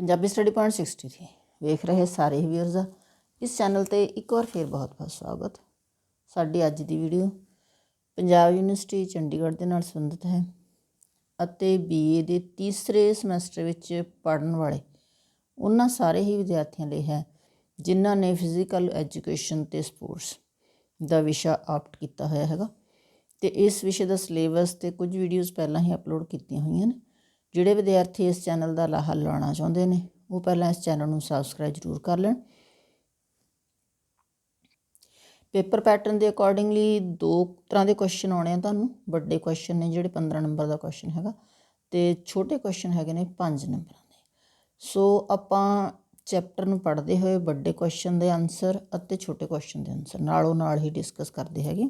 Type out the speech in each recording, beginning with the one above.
Punjabi study point 63 ਵੇਖ ਰਹੇ ਸਾਰੇ ਹੀ ਵੀਅਰਸ ਦਾ ਇਸ ਚੈਨਲ ਤੇ ਇੱਕ ਵਾਰ ਫੇਰ ਬਹੁਤ-ਬਹੁਤ ਸਵਾਗਤ। ਸਾਡੀ ਅੱਜ ਦੀ ਵੀਡੀਓ ਪੰਜਾਬ ਯੂਨੀਵਰਸਿਟੀ ਚੰਡੀਗੜ੍ਹ ਦੇ ਨਾਲ ਸੰਬੰਧਿਤ ਹੈ ਅਤੇ ਬੀਏ ਦੇ ਤੀਸਰੇ ਸਮੈਸਟਰ ਵਿੱਚ ਪੜਨ ਵਾਲੇ ਉਹਨਾਂ ਸਾਰੇ ਹੀ ਵਿਦਿਆਰਥੀਆਂ ਲਈ ਹੈ, ਜਿਨ੍ਹਾਂ ਨੇ ਫਿਜ਼ੀਕਲ ਐਜੂਕੇਸ਼ਨ ਤੇ ਸਪੋਰਟਸ ਦਾ ਵਿਸ਼ਾ ਆਪਟ ਕੀਤਾ ਹੋਇਆ ਹੈਗਾ। ਤੇ ਇਸ ਵਿਸ਼ੇ ਦਾ ਸਿਲੇਬਸ ਤੇ ਕੁਝ ਵੀਡੀਓਜ਼ ਪਹਿਲਾਂ ਹੀ ਅਪਲੋਡ ਕੀਤੀਆਂ ਹੋਈਆਂ ਨੇ। ਜਿਹੜੇ ਵਿਦਿਆਰਥੀ ਇਸ ਚੈਨਲ ਦਾ ਲਾਹਾ ਲਾਉਣਾ ਚਾਹੁੰਦੇ ਨੇ, ਉਹ ਪਹਿਲਾਂ ਇਸ ਚੈਨਲ ਨੂੰ ਸਬਸਕ੍ਰਾਈਬ ਜ਼ਰੂਰ ਕਰ ਲੈਣ। ਪੇਪਰ ਪੈਟਰਨ ਦੇ ਅਕੋਰਡਿੰਗਲੀ ਦੋ ਤਰ੍ਹਾਂ ਦੇ ਕੁਐਸਚਨ ਆਉਣੇ ਆ ਤੁਹਾਨੂੰ। ਵੱਡੇ ਕੁਐਸਚਨ ਨੇ ਜਿਹੜੇ 15 ਨੰਬਰ ਦਾ ਕੁਐਸਚਨ ਹੈਗਾ ਤੇ ਛੋਟੇ ਕੁਐਸਚਨ ਹੈਗੇ ਨੇ 5 ਨੰਬਰਾਂ ਦੇ। ਸੋ ਆਪਾਂ ਚੈਪਟਰ ਨੂੰ ਪੜ੍ਹਦੇ ਹੋਏ ਵੱਡੇ ਕੁਐਸਚਨ ਦੇ ਆਨਸਰ ਅਤੇ ਛੋਟੇ ਕੁਐਸਚਨ ਦੇ ਆਨਸਰ ਨਾਲੋਂ ਨਾਲ ਹੀ ਡਿਸਕਸ ਕਰਦੇ ਹੈਗੇ।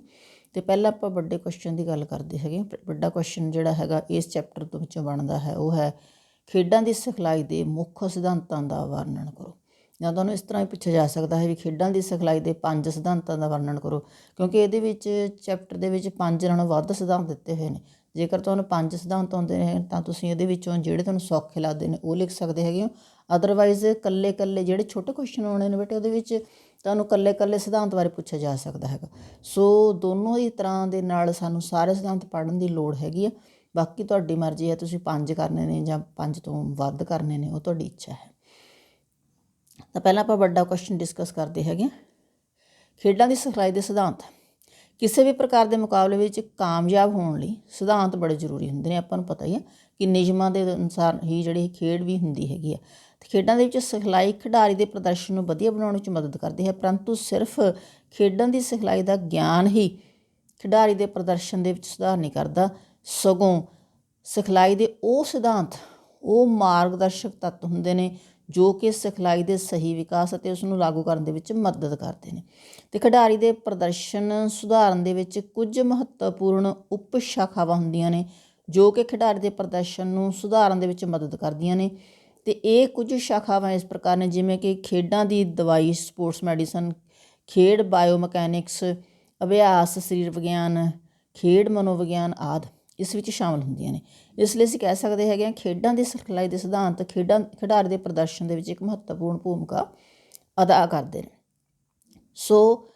ਤੇ ਪਹਿਲਾਂ ਆਪਾਂ ਵੱਡੇ ਕੁਐਸਚਨ ਦੀ ਗੱਲ ਕਰਦੇ ਹੈਗੇ ਵੱਡਾ ਕੁਐਸਚਨ ਜਿਹੜਾ ਹੈਗਾ ਇਸ ਚੈਪਟਰ ਤੋਂ ਵਿੱਚੋਂ ਬਣਦਾ ਹੈ, ਉਹ ਹੈ ਖੇਡਾਂ ਦੀ ਸਿਖਲਾਈ ਦੇ ਮੁੱਖ ਸਿਧਾਂਤਾਂ ਦਾ ਵਰਣਨ ਕਰੋ। ਜਾਂ ਤੁਹਾਨੂੰ ਇਸ ਤਰ੍ਹਾਂ ਹੀ ਪੁੱਛਿਆ ਜਾ ਸਕਦਾ ਹੈ ਵੀ ਖੇਡਾਂ ਦੀ ਸਿਖਲਾਈ ਦੇ ਪੰਜ ਸਿਧਾਂਤਾਂ ਦਾ ਵਰਣਨ ਕਰੋ, ਕਿਉਂਕਿ ਇਹਦੇ ਵਿੱਚ ਚੈਪਟਰ ਦੇ ਵਿੱਚ ਪੰਜ ਨਾਲੋਂ ਵੱਧ ਸਿਧਾਂਤ ਦਿੱਤੇ ਹੋਏ ਨੇ। ਜੇਕਰ ਤੁਹਾਨੂੰ ਪੰਜ ਸਿਧਾਂਤ ਆਉਂਦੇ ਨੇ, ਤਾਂ ਤੁਸੀਂ ਇਹਦੇ ਵਿੱਚੋਂ ਜਿਹੜੇ ਤੁਹਾਨੂੰ ਸੌਖੇ ਲੱਗਦੇ ਨੇ, ਉਹ ਲਿਖ ਸਕਦੇ ਹੈਗੇ ਹੋ। ਅਦਰਵਾਈਜ਼ ਕੱਲੇ ਕੱਲੇ ਜਿਹੜੇ ਛੋਟੇ ਕੁਐਸਚਨ ਆਉਣੇ ਨੇ ਬੇਟੇ, ਉਹਦੇ ਵਿੱਚ ਤੁਹਾਨੂੰ ਕੱਲੇ ਕੱਲੇ ਸਿਧਾਂਤ ਬਾਰੇ ਪੁੱਛਿਆ ਜਾ ਸਕਦਾ ਹੈਗਾ। ਸੋ ਦੋਨੋਂ ਹੀ ਤਰ੍ਹਾਂ ਦੇ ਨਾਲ ਸਾਨੂੰ ਸਾਰੇ ਸਿਧਾਂਤ ਪੜ੍ਹਨ ਦੀ ਲੋੜ ਹੈਗੀ ਆ। ਬਾਕੀ ਤੁਹਾਡੀ ਮਰਜ਼ੀ ਹੈ, ਤੁਸੀਂ ਪੰਜ ਕਰਨੇ ਨੇ ਜਾਂ ਪੰਜ ਤੋਂ ਵੱਧ ਕਰਨੇ ਨੇ, ਉਹ ਤੁਹਾਡੀ ਇੱਛਾ ਹੈ। ਤਾਂ ਪਹਿਲਾਂ ਆਪਾਂ ਵੱਡਾ ਕੁਐਸਚਨ ਡਿਸਕਸ ਕਰਦੇ ਹੈਗੇ ਹਾਂ। ਖੇਡਾਂ ਦੀ ਸਿਖਲਾਈ ਦੇ ਸਿਧਾਂਤ। ਕਿਸੇ ਵੀ ਪ੍ਰਕਾਰ ਦੇ ਮੁਕਾਬਲੇ ਵਿੱਚ ਕਾਮਯਾਬ ਹੋਣ ਲਈ ਸਿਧਾਂਤ ਬੜੇ ਜ਼ਰੂਰੀ ਹੁੰਦੇ ਨੇ, ਆਪਾਂ ਨੂੰ ਪਤਾ ਹੀ ਹੈ ਕਿ ਨਿਯਮਾਂ ਦੇ ਅਨੁਸਾਰ ਹੀ ਜਿਹੜੀ ਖੇਡ ਵੀ ਹੁੰਦੀ ਹੈਗੀ ਆ। ਤੇ ਖੇਡਾਂ ਦੇ ਵਿੱਚ ਸਿਖਲਾਈ ਖਿਡਾਰੀ ਦੇ ਪ੍ਰਦਰਸ਼ਨ ਨੂੰ ਵਧੀਆ ਬਣਾਉਣ ਵਿੱਚ ਮਦਦ ਕਰਦੀ ਹੈ, ਪਰੰਤੂ ਸਿਰਫ ਖੇਡਾਂ ਦੀ ਸਿਖਲਾਈ ਦਾ ਗਿਆਨ ਹੀ ਖਿਡਾਰੀ ਦੇ ਪ੍ਰਦਰਸ਼ਨ ਦੇ ਵਿੱਚ ਸੁਧਾਰ ਨਹੀਂ ਕਰਦਾ, ਸਗੋਂ ਸਿਖਲਾਈ ਦੇ ਉਹ ਸਿਧਾਂਤ, ਉਹ ਮਾਰਗਦਰਸ਼ਕ ਤੱਤ ਹੁੰਦੇ ਨੇ ਜੋ ਕਿ ਸਿਖਲਾਈ ਦੇ ਸਹੀ ਵਿਕਾਸ ਅਤੇ ਉਸ ਨੂੰ ਲਾਗੂ ਕਰਨ ਦੇ ਵਿੱਚ ਮਦਦ ਕਰਦੇ ਨੇ। ਤੇ ਖਿਡਾਰੀ ਦੇ ਪ੍ਰਦਰਸ਼ਨ ਸੁਧਾਰਨ ਦੇ ਵਿੱਚ ਕੁਝ ਮਹੱਤਵਪੂਰਨ ਉਪ ਸ਼ਾਖਾਵਾਂ ਹੁੰਦੀਆਂ ਨੇ ਜੋ ਕਿ ਖਿਡਾਰੀ ਦੇ ਪ੍ਰਦਰਸ਼ਨ ਨੂੰ ਸੁਧਾਰਨ ਦੇ ਵਿੱਚ ਮਦਦ ਕਰਦੀਆਂ ਨੇ। ਤੇ ਇਹ ਕੁਝ ਸ਼ਾਖਾਵਾਂ ਇਸ ਪ੍ਰਕਾਰ ਨੇ, ਜਿਵੇਂ ਕਿ ਖੇਡਾਂ ਦੀ ਦਵਾਈ, ਸਪੋਰਟਸ ਮੈਡੀਸਨ, ਖੇਡ ਬਾਇਓਮੈਕੈਨਿਕਸ, ਅਭਿਆਸ, ਸਰੀਰ ਵਿਗਿਆਨ, ਖੇਡ ਮਨੋਵਿਗਿਆਨ ਆਦਿ ਇਸ ਵਿੱਚ ਸ਼ਾਮਲ ਹੁੰਦੀਆਂ ਨੇ। ਇਸ ਲਈ ਅਸੀਂ ਕਹਿ ਸਕਦੇ ਹੈਗੇ ਹਾਂ, ਖੇਡਾਂ ਦੀ ਸਿਖਲਾਈ ਦੇ ਸਿਧਾਂਤ ਖੇਡਾਂ, ਖਿਡਾਰੀ ਦੇ ਪ੍ਰਦਰਸ਼ਨ ਦੇ ਵਿੱਚ ਇੱਕ ਮਹੱਤਵਪੂਰਨ ਭੂਮਿਕਾ ਅਦਾ ਕਰਦੇ ਨੇ। ਸੋ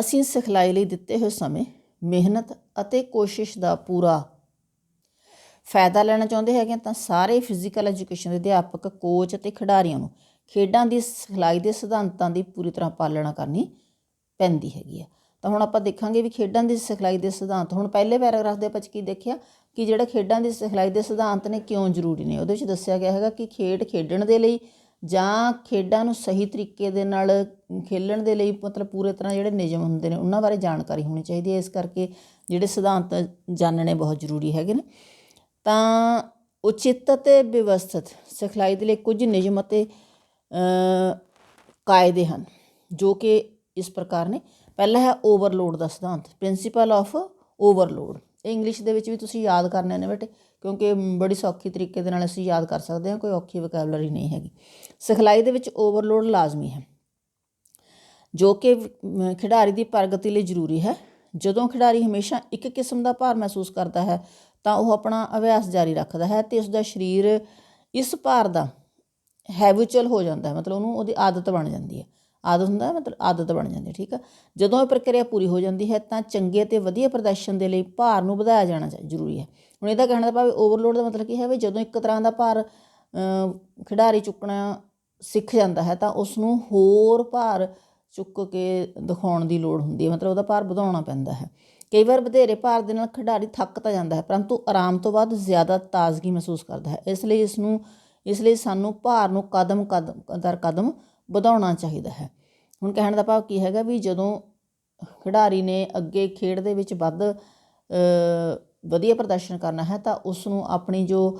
ਅਸੀਂ ਸਿਖਲਾਈ ਲਈ ਦਿੱਤੇ ਹੋਏ ਸਮੇਂ, ਮਿਹਨਤ ਅਤੇ ਕੋਸ਼ਿਸ਼ ਦਾ ਪੂਰਾ ਫਾਇਦਾ ਲੈਣਾ ਚਾਹੁੰਦੇ ਹੈਗੇ ਤਾਂ ਸਾਰੇ ਫਿਜ਼ੀਕਲ ਐਜੂਕੇਸ਼ਨ ਦੇ ਅਧਿਆਪਕ ਕੋਚ ਅਤੇ ਖਿਡਾਰੀਆਂ ਨੂੰ ਖੇਡਾਂ ਦੀ ਸਿਖਲਾਈ ਦੇ ਸਿਧਾਂਤਾਂ ਦੀ ਪੂਰੀ ਤਰ੍ਹਾਂ ਪਾਲਣਾ ਕਰਨੀ ਪੈਂਦੀ ਹੈਗੀ ਆ। ਤਾਂ ਹੁਣ ਆਪਾਂ ਦੇਖਾਂਗੇ ਵੀ ਖੇਡਾਂ ਦੀ ਸਿਖਲਾਈ ਦੇ ਸਿਧਾਂਤ, ਹੁਣ ਪਹਿਲੇ ਪੈਰਾਗ੍ਰਾਫ ਦੇ ਵਿੱਚ ਕੀ ਦੇਖਿਆ? ਕਿ ਜਿਹੜਾ ਖੇਡਾਂ ਦੀ ਸਿਖਲਾਈ ਦੇ ਸਿਧਾਂਤ ਨੇ ਕਿਉਂ ਜ਼ਰੂਰੀ ਨੇ? ਉਹਦੇ ਵਿੱਚ ਦੱਸਿਆ ਗਿਆ ਹੈਗਾ ਕਿ ਖੇਡ ਖੇਡਣ ਦੇ ਲਈ ਜਾਂ ਖੇਡਾਂ ਨੂੰ ਸਹੀ ਤਰੀਕੇ ਦੇ ਨਾਲ ਖੇਲਣ ਦੇ ਲਈ ਮਤਲਬ ਪੂਰੇ ਤਰ੍ਹਾਂ ਜਿਹੜੇ ਨਿਯਮ ਹੁੰਦੇ ਨੇ, ਉਹਨਾਂ ਬਾਰੇ ਜਾਣਕਾਰੀ ਹੋਣੀ ਚਾਹੀਦੀ ਹੈ। ਇਸ ਕਰਕੇ ਜਿਹੜੇ ਸਿਧਾਂਤ ਜਾਣਨੇ ਬਹੁਤ ਜ਼ਰੂਰੀ ਹੈਗੇ ਨੇ। ਤਾਂ ਉਚਿਤ ਅਤੇ ਵਿਵਸਥਿਤ ਸਿਖਲਾਈ ਦੇ ਲਈ ਕੁਝ ਨਿਯਮ ਅਤੇ ਕਾਇਦੇ ਹਨ, ਜੋ ਕਿ ਇਸ ਪ੍ਰਕਾਰ ਨੇ। ਪਹਿਲਾ ਹੈ ਓਵਰਲੋਡ ਦਾ ਸਿਧਾਂਤ ਪ੍ਰਿੰਸੀਪਲ ਆਫ ਓਵਰਲੋਡ ਇਹ ਇੰਗਲਿਸ਼ ਦੇ ਵਿੱਚ ਵੀ ਤੁਸੀਂ ਯਾਦ ਕਰਨੇ ਨੇ ਬੇਟੇ, ਕਿਉਂਕਿ ਬੜੀ ਸੌਖੀ ਤਰੀਕੇ ਦੇ ਨਾਲ ਅਸੀਂ ਯਾਦ ਕਰ ਸਕਦੇ ਹਾਂ, ਕੋਈ ਔਖੀ ਵੋਕੈਬਲਰੀ ਨਹੀਂ ਹੈਗੀ। ਸਿਖਲਾਈ ਦੇ ਵਿੱਚ ਓਵਰਲੋਡ ਲਾਜ਼ਮੀ ਹੈ, ਜੋ ਕਿ ਖਿਡਾਰੀ ਦੀ ਪ੍ਰਗਤੀ ਲਈ ਜ਼ਰੂਰੀ ਹੈ। ਜਦੋਂ ਖਿਡਾਰੀ ਹਮੇਸ਼ਾ ਇੱਕ ਕਿਸਮ ਦਾ ਭਾਰ ਮਹਿਸੂਸ ਕਰਦਾ ਹੈ ਤਾਂ ਉਹ ਆਪਣਾ ਅਭਿਆਸ ਜਾਰੀ ਰੱਖਦਾ ਹੈ ਤੇ ਉਸ ਦਾ ਸਰੀਰ ਇਸ ਭਾਰ ਦਾ ਹੈਬਿਚੁਅਲ ਹੋ ਜਾਂਦਾ ਹੈ, ਮਤਲਬ ਉਹਨੂੰ ਉਹਦੀ ਆਦਤ ਬਣ ਜਾਂਦੀ ਹੈ। ਆਦਤ ਹੁੰਦਾ ਮਤਲਬ ਆਦਤ ਬਣ ਜਾਂਦੀ ਹੈ, ਠੀਕ ਆ? ਜਦੋਂ ਇਹ ਪ੍ਰਕਿਰਿਆ ਪੂਰੀ ਹੋ ਜਾਂਦੀ ਹੈ ਤਾਂ ਚੰਗੇ ਤੇ ਵਧੀਆ ਪ੍ਰਦਰਸ਼ਨ ਦੇ ਲਈ ਭਾਰ ਨੂੰ ਵਧਾਇਆ ਜਾਣਾ ਜ਼ਰੂਰੀ ਹੈ। ਹੁਣ ਇਹਦਾ ਕਹਿਣ ਦਾ ਭਾਵ ਓਵਰਲੋਡ ਦਾ ਮਤਲਬ ਕੀ ਹੈ ਵੀ ਜਦੋਂ ਇੱਕ ਤਰ੍ਹਾਂ ਦਾ ਭਾਰ ਖਿਡਾਰੀ ਚੁੱਕਣਾ ਸਿੱਖ ਜਾਂਦਾ ਹੈ ਤਾਂ ਉਸ ਨੂੰ ਹੋਰ ਭਾਰ ਚੁੱਕ ਕੇ ਦਿਖਾਉਣ ਦੀ ਲੋੜ ਹੁੰਦੀ ਹੈ, ਮਤਲਬ ਉਹਦਾ ਭਾਰ ਵਧਾਉਣਾ ਪੈਂਦਾ ਹੈ। ਕਈ ਵਾਰ ਵਧੇਰੇ ਭਾਰ ਦੇ ਨਾਲ ਖਿਡਾਰੀ ਥੱਕ ਤਾਂ ਜਾਂਦਾ ਹੈ, ਪਰੰਤੂ ਆਰਾਮ ਤੋਂ ਬਾਅਦ ਜ਼ਿਆਦਾ ਤਾਜ਼ਗੀ ਮਹਿਸੂਸ ਕਰਦਾ ਹੈ। ਇਸ ਲਈ ਇਸ ਨੂੰ, ਇਸ ਲਈ ਸਾਨੂੰ ਭਾਰ ਨੂੰ ਕਦਮ ਕਦਮ, ਦਰ ਕਦਮ ਵਧਾਉਣਾ ਚਾਹੀਦਾ ਹੈ। ਹੁਣ ਕਹਿਣ ਦਾ ਭਾਵ ਕੀ ਹੈਗਾ ਵੀ ਜਦੋਂ ਖਿਡਾਰੀ ਨੇ ਅੱਗੇ ਖੇਡ ਦੇ ਵਿੱਚ ਵੱਧ ਵਧੀਆ ਪ੍ਰਦਰਸ਼ਨ ਕਰਨਾ ਹੈ, ਤਾਂ ਉਸ ਨੂੰ ਆਪਣੀ ਜੋ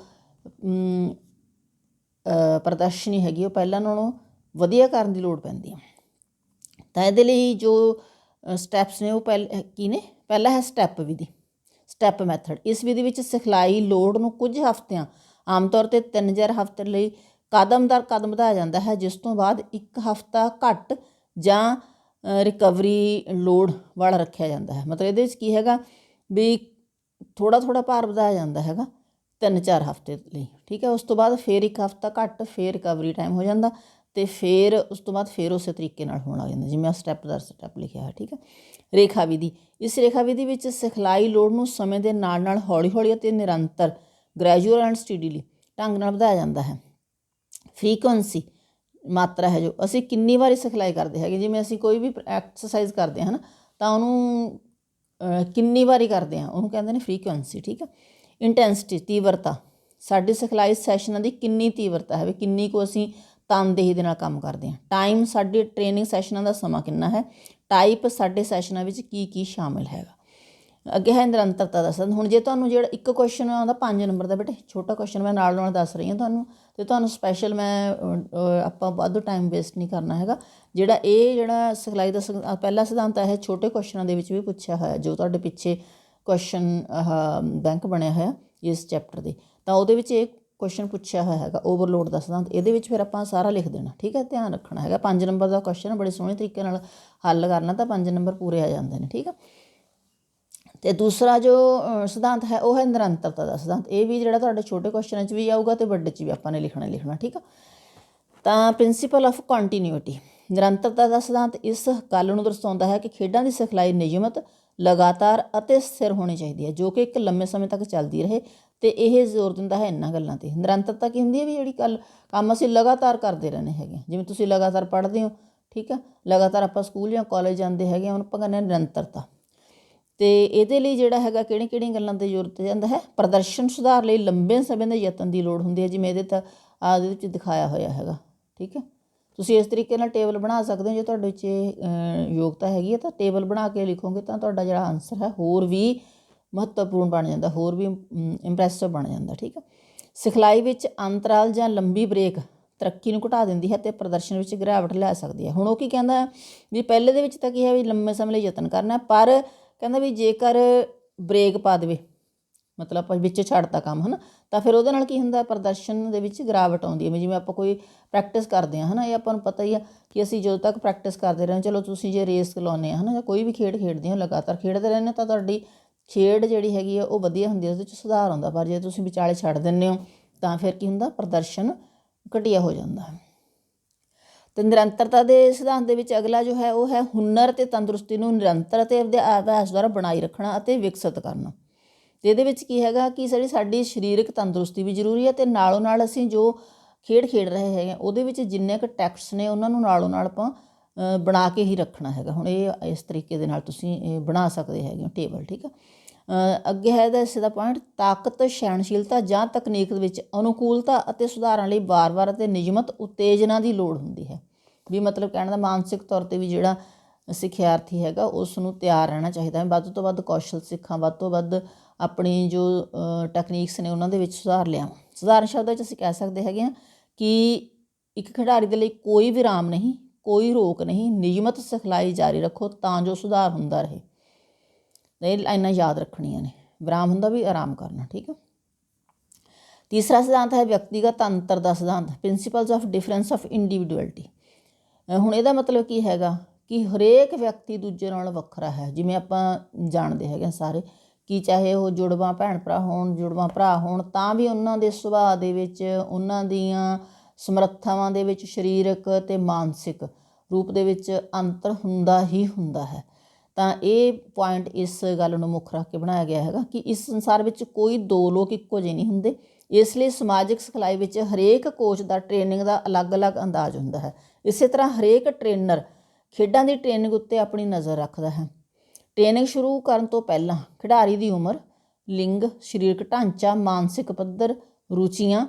ਪ੍ਰਦਰਸ਼ਨੀ ਹੈਗੀ ਉਹ ਪਹਿਲਾਂ ਨਾਲੋਂ ਵਧੀਆ ਕਰਨ ਦੀ ਲੋੜ ਪੈਂਦੀ ਹੈ। ਤਾਂ ਇਹਦੇ ਲਈ ਜੋ ਸਟੈਪਸ ਨੇ ਉਹ ਪਹਿਲ, ਕੀ ਨੇ? ਪਹਿਲਾ ਹੈ ਸਟੈਪ ਵਿਧੀ ਸਟੈਪ ਮੈਥਡ ਇਸ ਵਿਧੀ ਵਿੱਚ ਸਿਖਲਾਈ ਲੋੜ ਨੂੰ ਕੁਝ ਹਫ਼ਤਿਆਂ, ਆਮ ਤੌਰ ਤੇ 3000 ਹਫ਼ਤੇ ਲਈ ਕਦਮ ਦਰ ਕਦਮ ਵਧਾਇਆ ਜਾਂਦਾ ਹੈ, ਜਿਸ ਤੋਂ ਬਾਅਦ ਇੱਕ ਹਫ਼ਤਾ ਘੱਟ ਜਾਂ ਰਿਕਵਰੀ ਲੋਡ ਵਾਲਾ ਰੱਖਿਆ ਜਾਂਦਾ ਹੈ। ਮਤਲਬ ਇਹਦੇ ਵਿੱਚ ਕੀ ਹੈਗਾ ਵੀ ਥੋੜਾ ਥੋੜਾ ਭਾਰ ਵਧਾਇਆ ਜਾਂਦਾ ਹੈਗਾ ਤਿੰਨ ਚਾਰ ਹਫ਼ਤੇ ਲਈ, ਠੀਕ ਹੈ। ਉਸ ਤੋਂ ਬਾਅਦ ਫੇਰ ਇੱਕ ਹਫ਼ਤਾ ਘੱਟ, ਫੇਰ ਰਿਕਵਰੀ ਟਾਈਮ ਹੋ ਜਾਂਦਾ। ਤੇ ਫਿਰ ਉਸ ਤੋਂ ਬਾਅਦ ਫਿਰ ਉਸੇ ਤਰੀਕੇ ਨਾਲ ਹੋਣ ਲੱਗ ਜਾਂਦਾ। ਜਿਵੇਂ ਆ ਸਟੈਪ ਦਰ ਸਟੈਪ ਲਿਖਿਆ ਹੈ ਠੀਕ ਹੈ ਰੇਖਾ ਵਿਧੀ, ਇਸ ਰੇਖਾ ਵਿਧੀ ਵਿੱਚ ਸਿਖਲਾਈ ਲੋੜ ਨੂੰ ਸਮੇਂ ਦੇ ਨਾਲ ਨਾਲ ਹੌਲੀ ਹੌਲੀ ਅਤੇ ਨਿਰੰਤਰ ਗ੍ਰੈਜੂਅਲ ਐਂਡ ਸਟੀਡੀਲੀ ਢੰਗ ਨਾਲ ਵਧਾਇਆ ਜਾਂਦਾ ਹੈ। ਫ੍ਰੀਕੁਐਂਸੀ ਮਾਤਰਾ ਹੈ ਜੋ, ਅਸੀਂ ਕਿੰਨੀ ਵਾਰੀ ਸਿਖਲਾਈ ਕਰਦੇ ਹੈਗੇ। ਜਿਵੇਂ ਅਸੀਂ ਕੋਈ ਵੀ ਐਕਸਰਸਾਈਜ਼ ਕਰਦੇ ਹਾਂ ਨਾ, ਤਾਂ ਉਹਨੂੰ ਕਿੰਨੀ ਵਾਰੀ ਕਰਦੇ ਹਾਂ, ਉਹਨੂੰ ਕਹਿੰਦੇ ਨੇ ਫ੍ਰੀਕੁਐਂਸੀ ਠੀਕ ਹੈ ਇੰਟੈਂਸਿਟੀ ਤੀਵਰਤਾ, ਸਾਡੀ ਸਿਖਲਾਈ ਸੈਸ਼ਨਾਂ ਦੀ ਕਿੰਨੀ ਤੀਵਰਤਾ ਹੈ ਵੀ ਕਿੰਨੀ ਕੁ ਅਸੀਂ ਤਨਦੇਹੀ ਦੇ ਨਾਲ ਕੰਮ ਕਰਦੇ ਹਾਂ। ਟਾਈਮ ਸਾਡੇ ਟ੍ਰੇਨਿੰਗ ਸੈਸ਼ਨਾਂ ਦਾ ਸਮਾਂ ਕਿੰਨਾ ਹੈ? ਟਾਈਪ ਸਾਡੇ ਸੈਸ਼ਨਾਂ ਵਿੱਚ ਕੀ ਕੀ ਸ਼ਾਮਿਲ ਹੈਗਾ? ਅੱਗੇ ਹੈ ਨਿਰੰਤਰਤਾ ਦਾ ਸੰਦ ਹੁਣ ਜੇ ਤੁਹਾਨੂੰ ਜਿਹੜਾ ਇੱਕ ਕੁਐਸਚਨ ਆਉਂਦਾ 5 ਨੰਬਰ ਦਾ ਬੇਟੇ, ਛੋਟਾ ਕੁਐਸਚਨ ਮੈਂ ਨਾਲ ਨਾਲ ਦੱਸ ਰਹੀ ਹਾਂ ਤੁਹਾਨੂੰ। ਤੇ ਤੁਹਾਨੂੰ ਸਪੈਸ਼ਲ ਮੈਂ ਆਪਾਂ ਵਾਧੂ ਟਾਈਮ ਵੇਸਟ ਨਹੀਂ ਕਰਨਾ ਹੈਗਾ। ਜਿਹੜਾ ਇਹ ਜਿਹੜਾ ਸਿਖਲਾਈ ਦਾ ਸਿਧ- ਪਹਿਲਾ ਸਿਧਾਂਤ ਹੈ, ਇਹ ਛੋਟੇ ਕੁਐਸਚਨਾਂ ਦੇ ਵਿੱਚ ਵੀ ਪੁੱਛਿਆ ਹੋਇਆ, ਜੋ ਤੁਹਾਡੇ ਪਿੱਛੇ ਕੁਐਸਚਨ ਬੈਂਕ ਬਣਿਆ ਹੋਇਆ ਇਸ ਚੈਪਟਰ ਦੇ। ਤਾਂ ਉਹਦੇ ਵਿੱਚ ਇਹ ਕੁਐਸਚਨ ਪੁੱਛਿਆ ਹੋਇਆ ਹੈਗਾ ਓਵਰਲੋਡ ਦਾ ਸਿਧਾਂਤ ਇਹਦੇ ਵਿੱਚ ਫਿਰ ਆਪਾਂ ਸਾਰਾ ਲਿਖ ਦੇਣਾ, ਠੀਕ ਹੈ, ਧਿਆਨ ਰੱਖਣਾ ਹੈਗਾ 5 ਨੰਬਰ ਦਾ ਕੁਐਸਚਨ ਬੜੇ ਸੋਹਣੇ ਤਰੀਕੇ ਨਾਲ ਹੱਲ ਕਰਨਾ ਤਾਂ 5 ਨੰਬਰ ਪੂਰੇ ਆ ਜਾਂਦੇ ਨੇ, ਠੀਕ ਹੈ। ਤੇ ਦੂਸਰਾ ਜੋ ਸਿਧਾਂਤ ਹੈ, ਉਹ ਹੈ ਨਿਰੰਤਰਤਾ ਦਾ ਸਿਧਾਂਤ, ਇਹ ਵੀ ਜਿਹੜਾ ਤੁਹਾਡੇ ਛੋਟੇ ਕੁਐਸਚਨਾਂ 'ਚ ਵੀ ਆਊਗਾ ਤੇ ਵੱਡੇ 'ਚ ਵੀ ਆਪਾਂ ਨੇ ਲਿਖਣਾ ਲਿਖਣਾ, ਠੀਕ ਆ ਤਾਂ ਪ੍ਰਿੰਸੀਪਲ ਆਫ ਕੰਟੀਨਿਊਟੀ ਨਿਰੰਤਰਤਾ ਦਾ ਸਿਧਾਂਤ ਇਸ ਗੱਲ ਨੂੰ ਦਰਸਾਉਂਦਾ ਹੈ ਕਿ ਖੇਡਾਂ ਦੀ ਸਿਖਲਾਈ ਨਿਯਮਤ, ਲਗਾਤਾਰ ਅਤੇ ਸਥਿਰ ਹੋਣੀ ਚਾਹੀਦੀ ਹੈ, ਜੋ ਕਿ ਇੱਕ ਲੰਮੇ ਸਮੇਂ ਤੱਕ ਚੱਲਦੀ ਰਹੇ ਤੇ ਇਹ ਜ਼ੋਰ ਦਿੰਦਾ ਹੈ ਇਹਨਾਂ ਗੱਲਾਂ ਤੇ। ਨਿਰੰਤਰਤਾ ਕੀ ਹੁੰਦੀ ਹੈ ਵੀ ਜਿਹੜੀ ਕੱਲ ਕੰਮ ਅਸੀਂ ਲਗਾਤਾਰ ਕਰਦੇ ਰਹਿੰਦੇ ਹੈਗੇ ਹਾਂ। ਜਿਵੇਂ ਤੁਸੀਂ ਲਗਾਤਾਰ ਪੜ੍ਹਦੇ ਹੋ ਠੀਕ ਆ ਲਗਾਤਾਰ ਆਪਾਂ ਸਕੂਲ ਜਾਂ ਕਾਲਜ ਜਾਂਦੇ ਹੈਗੇ ਹਾਂ, ਉਹਨੂੰ ਆਪਾਂ ਕਹਿੰਦੇ ਹਾਂ ਨਿਰੰਤਰਤਾ। ਤੇ ਇਹਦੇ ਲਈ ਜਿਹੜਾ ਹੈਗਾ ਕਿਹੜੀ ਕਿਹੜੀਆਂ ਗੱਲਾਂ ਤੇ ਜ਼ੋਰ ਦਿੱਤਾ ਜਾਂਦਾ ਹੈ? ਪ੍ਰਦਰਸ਼ਨ ਸੁਧਾਰ ਲਈ ਲੰਬੇ ਸਮੇਂ ਦੇ ਯਤਨ ਦੀ ਲੋੜ ਹੁੰਦੀ ਹੈ ਜਿਵੇਂ ਇਹਦੇ ਤਾਂ ਆਹ ਇਹਦੇ ਵਿੱਚ ਦਿਖਾਇਆ ਹੋਇਆ ਹੈਗਾ ਠੀਕ ਹੈ? ਤੁਸੀਂ ਇਸ ਤਰੀਕੇ ਨਾਲ ਟੇਬਲ ਬਣਾ ਸਕਦੇ ਹੋ। ਜੇ ਤੁਹਾਡੇ ਵਿੱਚ ਇਹ, ਯੋਗਤਾ ਹੈਗੀ ਹੈ ਤਾਂ ਟੇਬਲ ਬਣਾ ਕੇ ਲਿਖੋਗੇ ਤਾਂ ਤੁਹਾਡਾ ਜਿਹੜਾ ਆਨਸਰ ਹੈ ਹੋਰ ਵੀ ਮਹੱਤਵਪੂਰਨ ਬਣ ਜਾਂਦਾ, ਹੋਰ ਵੀ ਇੰਪ੍ਰੈਸਿਵ ਬਣ ਜਾਂਦਾ, ਠੀਕ ਹੈ ਸਿਖਲਾਈ ਵਿੱਚ ਅੰਤਰਾਲ ਜਾਂ ਲੰਬੀ ਬ੍ਰੇਕ ਤਰੱਕੀ ਨੂੰ ਘਟਾ ਦਿੰਦੀ ਹੈ ਤੇ ਪ੍ਰਦਰਸ਼ਨ ਵਿੱਚ ਗਿਰਾਵਟ ਲਿਆ ਸਕਦੀ ਹੈ। ਹੁਣ ਉਹ ਕੀ ਕਹਿੰਦਾ ਵੀ ਪਹਿਲੇ ਦੇ ਵਿੱਚ ਤਾਂ ਕੀ ਹੈ ਵੀ ਲੰਮੇ ਸਮੇਂ ਲਈ ਯਤਨ ਕਰਨਾ ਪਰ ਕਹਿੰਦਾ ਵੀ ਜੇਕਰ ਬ੍ਰੇਕ ਪਾ ਦੇਵੇ, ਮਤਲਬ ਆਪਾਂ ਵਿੱਚ ਛੱਡਤਾ ਕੰਮ, ਹਨਾ, ਤਾਂ ਫਿਰ ਉਹਦੇ ਨਾਲ ਕੀ ਹੁੰਦਾ ਪ੍ਰਦਰਸ਼ਨ ਦੇ ਵਿੱਚ ਗਿਰਾਵਟ ਆਉਂਦੀ ਹੈ। ਜਿਵੇਂ ਆਪਾਂ ਕੋਈ ਪ੍ਰੈਕਟਿਸ ਕਰਦੇ ਹਾਂ, ਹਨਾ, ਇਹ ਆਪਾਂ ਨੂੰ ਪਤਾ ਹੀ ਆ ਕਿ ਅਸੀਂ ਜਦੋਂ ਤੱਕ ਪ੍ਰੈਕਟਿਸ ਕਰਦੇ ਰਹੇ ਚਲੋ ਤੁਸੀਂ ਜੇ ਰੇਸ ਲਾਉਂਦੇ ਆ ਹਨਾ, ਜਾਂ ਕੋਈ ਵੀ ਖੇਡ ਖੇਡਦੇ ਹੋ, ਲਗਾਤਾਰ ਖੇਡਦੇ ਰਹਿੰਦੇ ਤਾਂ ਤੁਹਾਡੀ ਖੇਡ ਜਿਹੜੀ ਹੈਗੀ ਆ, ਉਹ ਵਧੀਆ ਹੁੰਦੀ ਹੈ ਉਹਦੇ ਵਿੱਚ ਸੁਧਾਰ ਆਉਂਦਾ। ਪਰ ਜੇ ਤੁਸੀਂ ਵਿਚਾਲੇ ਛੱਡ ਦਿੰਦੇ ਹੋ, ਤਾਂ ਫਿਰ ਕੀ ਹੁੰਦਾ? ਪ੍ਰਦਰਸ਼ਨ ਘਟੀਆ ਹੋ ਜਾਂਦਾ ਹੈ। ਤੇ ਨਿਰੰਤਰਤਾ ਦੇ ਸਿਧਾਂਤ ਦੇ ਵਿੱਚ ਅਗਲਾ ਜੋ ਹੈ, ਉਹ ਹੈ ਹੁਨਰ ਤੇ ਤੰਦਰੁਸਤੀ ਨੂੰ ਨਿਰੰਤਰ ਅਤੇ ਆਪਦੇ ਅਭਿਆਸ ਦੁਆਰਾ ਬਣਾਈ ਰੱਖਣਾ ਅਤੇ ਵਿਕਸਿਤ ਕਰਨਾ। ਤੇ ਇਹਦੇ ਵਿੱਚ ਕੀ ਹੈਗਾ ਕਿ ਜਿਹੜੀ ਸਾਡੀ ਸਰੀਰਕ ਤੰਦਰੁਸਤੀ ਵੀ ਜ਼ਰੂਰੀ ਹੈ ਤੇ ਨਾਲੋਂ ਨਾਲ ਅਸੀਂ ਜੋ ਖੇਡ ਖੇਡ ਰਹੇ ਹੈਗੇ ਉਹਦੇ ਵਿੱਚ ਜਿੰਨੇ ਕੁ ਟੈਕਟਸ ਨੇ, ਉਹਨਾਂ ਨੂੰ ਨਾਲੋਂ ਨਾਲ ਆਪਾਂ ਬਣਾ ਕੇ ਹੀ ਰੱਖਣਾ ਹੈਗਾ। ਹੁਣ ਇਹ, ਇਸ ਤਰੀਕੇ ਦੇ ਨਾਲ ਤੁਸੀਂ, ਇਹ, ਬਣਾ ਸਕਦੇ ਹੈਗੇ ਹੋ ਟੇਬਲ, ਠੀਕ ਹੈ ਅੱਗੇ ਹੈ ਇਹਦਾ ਇਸ ਦਾ ਪੁਆਇੰਟ ਤਾਕਤ, ਸਹਿਣਸ਼ੀਲਤਾ ਜਾਂ ਤਕਨੀਕ ਦੇ ਵਿੱਚ ਅਨੁਕੂਲਤਾ ਅਤੇ ਸੁਧਾਰਾਂ ਲਈ ਵਾਰ-ਵਾਰ ਅਤੇ ਨਿਯਮਤ ਉਤੇਜਨਾ ਦੀ ਲੋੜ ਹੁੰਦੀ ਹੈ। ਵੀ ਮਤਲਬ ਕਹਿਣ ਦਾ ਮਾਨਸਿਕ ਤੌਰ ਤੇ ਵੀ ਜਿਹੜਾ ਸਿੱਖਿਆਰਥੀ ਹੈਗਾ ਉਸ ਨੂੰ ਤਿਆਰ ਰਹਿਣਾ ਚਾਹੀਦਾ ਹੈ। ਵੱਧ ਤੋਂ ਵੱਧ ਕੌਸ਼ਲ ਸਿੱਖਾਂ, ਵੱਧ ਤੋਂ ਵੱਧ ਆਪਣੀ ਜੋ ਟੈਕਨੀਕਸ ਨੇ ਉਹਨਾਂ ਦੇ ਵਿੱਚ ਸੁਧਾਰ ਲਿਆਵਾਂ। ਸੁਧਾਰਨ ਸ਼ਬਦਾਂ 'ਚ ਅਸੀਂ ਕਹਿ ਸਕਦੇ ਹੈਗੇ ਹਾਂ ਕਿ ਇੱਕ ਖਿਡਾਰੀ ਦੇ ਲਈ ਕੋਈ ਵਿਰਾਮ ਨਹੀਂ ਕੋਈ ਰੋਕ ਨਹੀਂ, ਨਿਯਮਤ ਸਿਖਲਾਈ ਜਾਰੀ ਰੱਖੋ ਤਾਂ ਜੋ ਸੁਧਾਰ ਹੁੰਦਾ ਰਹੇ। ਇਹ ਲਾਈਨਾਂ ਯਾਦ ਰੱਖਣੀਆਂ ਨੇ। ਵਿਰਾਮ ਹੁੰਦਾ ਵੀ ਆਰਾਮ ਕਰਨਾ, ਠੀਕ ਹੈ ਤੀਸਰਾ ਸਿਧਾਂਤ ਹੈ ਵਿਅਕਤੀਗਤ ਅੰਤਰ ਦਾ ਸਿਧਾਂਤ principles of difference of individuality ਹੁਣ ਇਹਦਾ ਮਤਲਬ ਕੀ ਹੈਗਾ ਕਿ ਹਰੇਕ ਵਿਅਕਤੀ ਦੂਜੇ ਨਾਲ ਵੱਖਰਾ ਹੈ। ਜਿਵੇਂ ਆਪਾਂ ਜਾਣਦੇ ਹੈਗੇ ਹਾਂ ਸਾਰੇ ਕਿ ਚਾਹੇ ਉਹ ਜੁੜਵਾ ਭੈਣ ਭਰਾ ਹੋਣ, ਜੁੜਵਾ ਭਰਾ ਹੋਣ, ਤਾਂ ਵੀ ਉਹਨਾਂ ਦੇ ਸੁਭਾਅ ਦੇ ਵਿੱਚ ਉਹਨਾਂ ਦੀਆਂ ਸਮਰੱਥਾਵਾਂ ਦੇ ਵਿੱਚ ਸਰੀਰਕ ਤੇ ਮਾਨਸਿਕ ਰੂਪ ਦੇ ਵਿੱਚ ਅੰਤਰ ਹੁੰਦਾ ਹੀ ਹੁੰਦਾ ਹੈ। ਤਾਂ ਇਹ ਪੁਆਇੰਟ ਇਸ ਗੱਲ ਨੂੰ ਮੁੱਖ ਰੱਖ ਕੇ ਬਣਾਇਆ ਗਿਆ ਹੈਗਾ ਕਿ ਇਸ ਸੰਸਾਰ ਵਿੱਚ ਕੋਈ ਦੋ ਲੋਕ ਇੱਕੋ ਜਿਹੇ ਨਹੀਂ ਹੁੰਦੇ। ਇਸ ਲਈ ਸਮਾਜਿਕ ਸਿਖਲਾਈ ਵਿੱਚ ਹਰੇਕ ਕੋਚ ਦਾ ਟ੍ਰੇਨਿੰਗ ਦਾ ਅਲੱਗ-ਅਲੱਗ ਅੰਦਾਜ਼ ਹੁੰਦਾ ਹੈ। ਇਸੇ ਤਰ੍ਹਾਂ ਹਰੇਕ ਟ੍ਰੇਨਰ ਖੇਡਾਂ ਦੀ ਟ੍ਰੇਨਿੰਗ ਉੱਤੇ ਆਪਣੀ ਨਜ਼ਰ ਰੱਖਦਾ ਹੈ। ਟ੍ਰੇਨਿੰਗ ਸ਼ੁਰੂ ਕਰਨ ਤੋਂ ਪਹਿਲਾਂ ਖਿਡਾਰੀ ਦੀ ਉਮਰ, ਲਿੰਗ, ਸਰੀਰਕ ਢਾਂਚਾ, ਮਾਨਸਿਕ ਪੱਧਰ, ਰੁਚੀਆਂ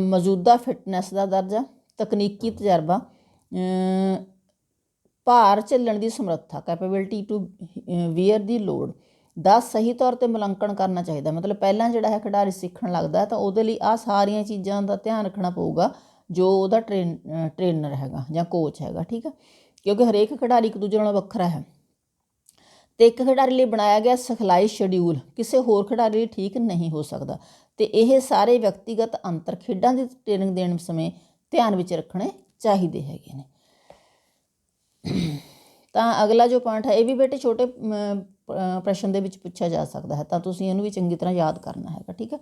ਮੌਜੂਦਾ ਫਿਟਨੈਸ ਦਾ ਦਰਜਾ, ਤਕਨੀਕੀ ਤਜਰਬਾ ਭਾਰ ਝੱਲਣ ਦੀ ਸਮਰੱਥਾ capability to wear the load ਦਾ ਸਹੀ ਤੌਰ ਤੇ ਮੁਲਾਂਕਣ ਕਰਨਾ ਚਾਹੀਦਾ। ਮਤਲਬ ਪਹਿਲਾਂ ਜਿਹੜਾ ਹੈ ਖਿਡਾਰੀ ਸਿੱਖਣ ਲੱਗਦਾ ਤਾਂ ਉਹਦੇ ਲਈ ਆ ਸਾਰੀਆਂ ਚੀਜ਼ਾਂ ਦਾ ਧਿਆਨ ਰੱਖਣਾ ਪਊਗਾ, ਜੋ ਉਹਦਾ ਟ੍ਰੇਨ ਟ੍ਰੇਨਰ ਹੈਗਾ ਜਾਂ ਕੋਚ ਹੈਗਾ, ਠੀਕ ਹੈ ਕਿਉਂਕਿ ਹਰੇਕ ਖਿਡਾਰੀ ਇੱਕ ਦੂਜੇ ਨਾਲੋਂ ਵੱਖਰਾ ਹੈ। ਤੇ ਇੱਕ ਖਿਡਾਰੀ ਲਈ ਬਣਾਇਆ ਗਿਆ ਸਿਖਲਾਈ ਸ਼ਡਿਊਲ ਕਿਸੇ ਹੋਰ ਖਿਡਾਰੀ ਲਈ ਠੀਕ ਨਹੀਂ ਹੋ ਸਕਦਾ। ਤੇ ਇਹ ਸਾਰੇ ਵਿਅਕਤੀਗਤ ਅੰਤਰ ਖੇਡਾਂ ਦੀ ਟ੍ਰੇਨਿੰਗ ਦੇਣ ਸਮੇਂ ਧਿਆਨ ਵਿੱਚ ਰੱਖਣੇ ਚਾਹੀਦੇ ਹੈਗੇ ਨੇ। ਤਾਂ ਅਗਲਾ ਜੋ ਪੁਆਇੰਟ ਹੈ, ਇਹ ਵੀ ਬੇਟੇ ਛੋਟੇ ਪ੍ਰਸ਼ਨ ਦੇ ਵਿੱਚ ਪੁੱਛਿਆ ਜਾ ਸਕਦਾ ਹੈ, ਤਾਂ ਤੁਸੀਂ ਇਹਨੂੰ ਵੀ ਚੰਗੀ ਤਰ੍ਹਾਂ ਯਾਦ ਕਰਨਾ ਹੈਗਾ, ਠੀਕ ਹੈ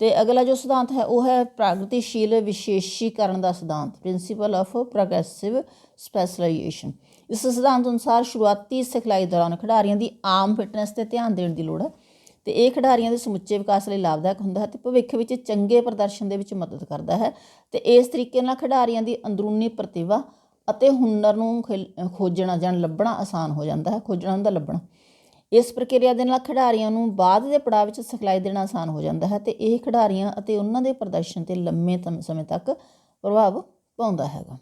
ਤੇ ਅਗਲਾ ਜੋ ਸਿਧਾਂਤ ਹੈ, ਉਹ ਹੈ ਪ੍ਰਗਤੀਸ਼ੀਲ ਵਿਸ਼ੇਸ਼ੀਕਰਨ ਦਾ ਸਿਧਾਂਤ ਪ੍ਰਿੰਸੀਪਲ ਆਫ ਪ੍ਰੋਗਰੈਸਿਵ ਸਪੈਸ਼ਲਾਈਜੇਸ਼ਨ ਇਸ ਸਿਧਾਂਤ ਅਨੁਸਾਰ ਸ਼ੁਰੂਆਤੀ ਸਿਖਲਾਈ ਦੌਰਾਨ ਖਿਡਾਰੀਆਂ ਦੀ ਆਮ ਫਿਟਨੈਸ ਤੇ ਧਿਆਨ ਦੇਣ ਦੀ ਲੋੜ ਹੈ। ਤੇ ਇਹ ਖਿਡਾਰੀਆਂ ਦੇ ਸਮੁੱਚੇ ਵਿਕਾਸ ਲਈ ਲਾਭਦਾਇਕ ਹੁੰਦਾ ਹੈ ਤੇ ਭਵਿੱਖ ਵਿੱਚ ਚੰਗੇ ਪ੍ਰਦਰਸ਼ਨ ਦੇ ਵਿੱਚ ਮਦਦ ਕਰਦਾ ਹੈ ਤੇ ਇਸ ਤਰੀਕੇ ਨਾਲ ਖਿਡਾਰੀਆਂ ਦੀ ਅੰਦਰੂਨੀ ਪ੍ਰਤਿਭਾ ਅਤੇ ਹੁਨਰ ਨੂੰ ਖਿਲ- ਖੋਜਣਾ ਜਾਂ ਲੱਭਣਾ ਆਸਾਨ ਹੋ ਜਾਂਦਾ ਹੈ, ਖੋਜਣਾ ਹੁੰਦਾ ਲੱਭਣਾ। ਇਸ ਪ੍ਰਕਿਰਿਆ ਦੇ ਨਾਲ ਖਿਡਾਰੀਆਂ ਨੂੰ ਬਾਅਦ ਦੇ ਪੜਾਅ ਵਿੱਚ ਸਿਖਲਾਈ ਦੇਣਾ ਆਸਾਨ ਹੋ ਜਾਂਦਾ ਹੈ ਤੇ ਇਹ ਖਿਡਾਰੀਆਂ ਅਤੇ ਉਹਨਾਂ ਦੇ ਪ੍ਰਦਰਸ਼ਨ ਤੇ ਲੰਮੇ ਤਮ- ਸਮੇਂ ਤੱਕ ਪ੍ਰਭਾਵ ਪਾਉਂਦਾ ਹੈਗਾ।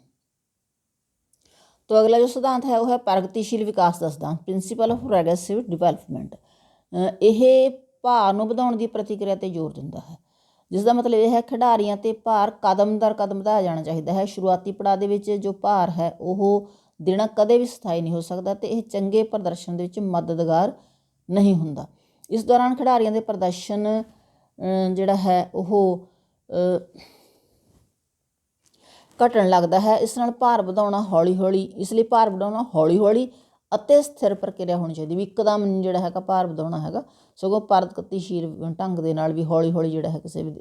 ਤੋ ਅਗਲਾ ਜੋ ਸਿਧਾਂਤ ਹੈ ਉਹ ਹੈ ਪ੍ਰਗਤੀਸ਼ੀਲ ਵਿਕਾਸ ਦਾ ਸਿਧਾਂਤ ਪ੍ਰਿੰਸੀਪਲ ਆਫ ਪ੍ਰੋਗਰੈਸਿਵ ਡਿਵੈਲਪਮੈਂਟ ਇਹ ਭਾਰ ਨੂੰ ਵਧਾਉਣ ਦੀ ਪ੍ਰਤੀਕਿਰਿਆ ਤੇ ਜ਼ੋਰ ਦਿੰਦਾ ਹੈ। ਜਿਸ ਦਾ ਮਤਲਬ ਇਹ ਹੈ ਖਿਡਾਰੀਆਂ ਤੇ ਭਾਰ ਕਦਮ ਦਰ ਕਦਮ ਵਧਾਇਆ ਜਾਣਾ ਚਾਹੀਦਾ ਹੈ। ਸ਼ੁਰੂਆਤੀ ਪੜਾਅ ਦੇ ਵਿੱਚ ਜੋ ਭਾਰ ਹੈ, ਉਹ ਦੇਣਾ ਕਦੇ ਵੀ ਸਥਾਈ ਨਹੀਂ ਹੋ ਸਕਦਾ ਤੇ ਇਹ ਚੰਗੇ ਪ੍ਰਦਰਸ਼ਨ ਦੇ ਵਿੱਚ ਮਦਦਗਾਰ ਨਹੀਂ ਹੁੰਦਾ। ਇਸ ਦੌਰਾਨ ਖਿਡਾਰੀਆਂ ਦੇ ਪ੍ਰਦਰਸ਼ਨ ਜਿਹੜਾ ਹੈ, ਉਹ ਘਟਣ ਲੱਗਦਾ ਹੈ। ਇਸ ਨਾਲ ਭਾਰ ਵਧਾਉਣਾ ਹੌਲੀ ਹੌਲੀ ਇਸ ਲਈ ਭਾਰ ਵਧਾਉਣਾ ਹੌਲੀ ਹੌਲੀ ਅਤੇ ਸਥਿਰ ਪ੍ਰਕਿਰਿਆ ਹੋਣੀ ਚਾਹੀਦੀ ਵੀ ਇੱਕਦਮ ਜਿਹੜਾ ਹੈਗਾ ਭਾਰ ਵਧਾਉਣਾ ਹੈਗਾ, ਸਗੋਂ ਪ੍ਰਗਤੀਸ਼ੀਲ ਢੰਗ ਦੇ ਨਾਲ ਵੀ ਹੌਲੀ ਹੌਲੀ ਜਿਹੜਾ ਹੈ ਕਿਸੇ ਵੀ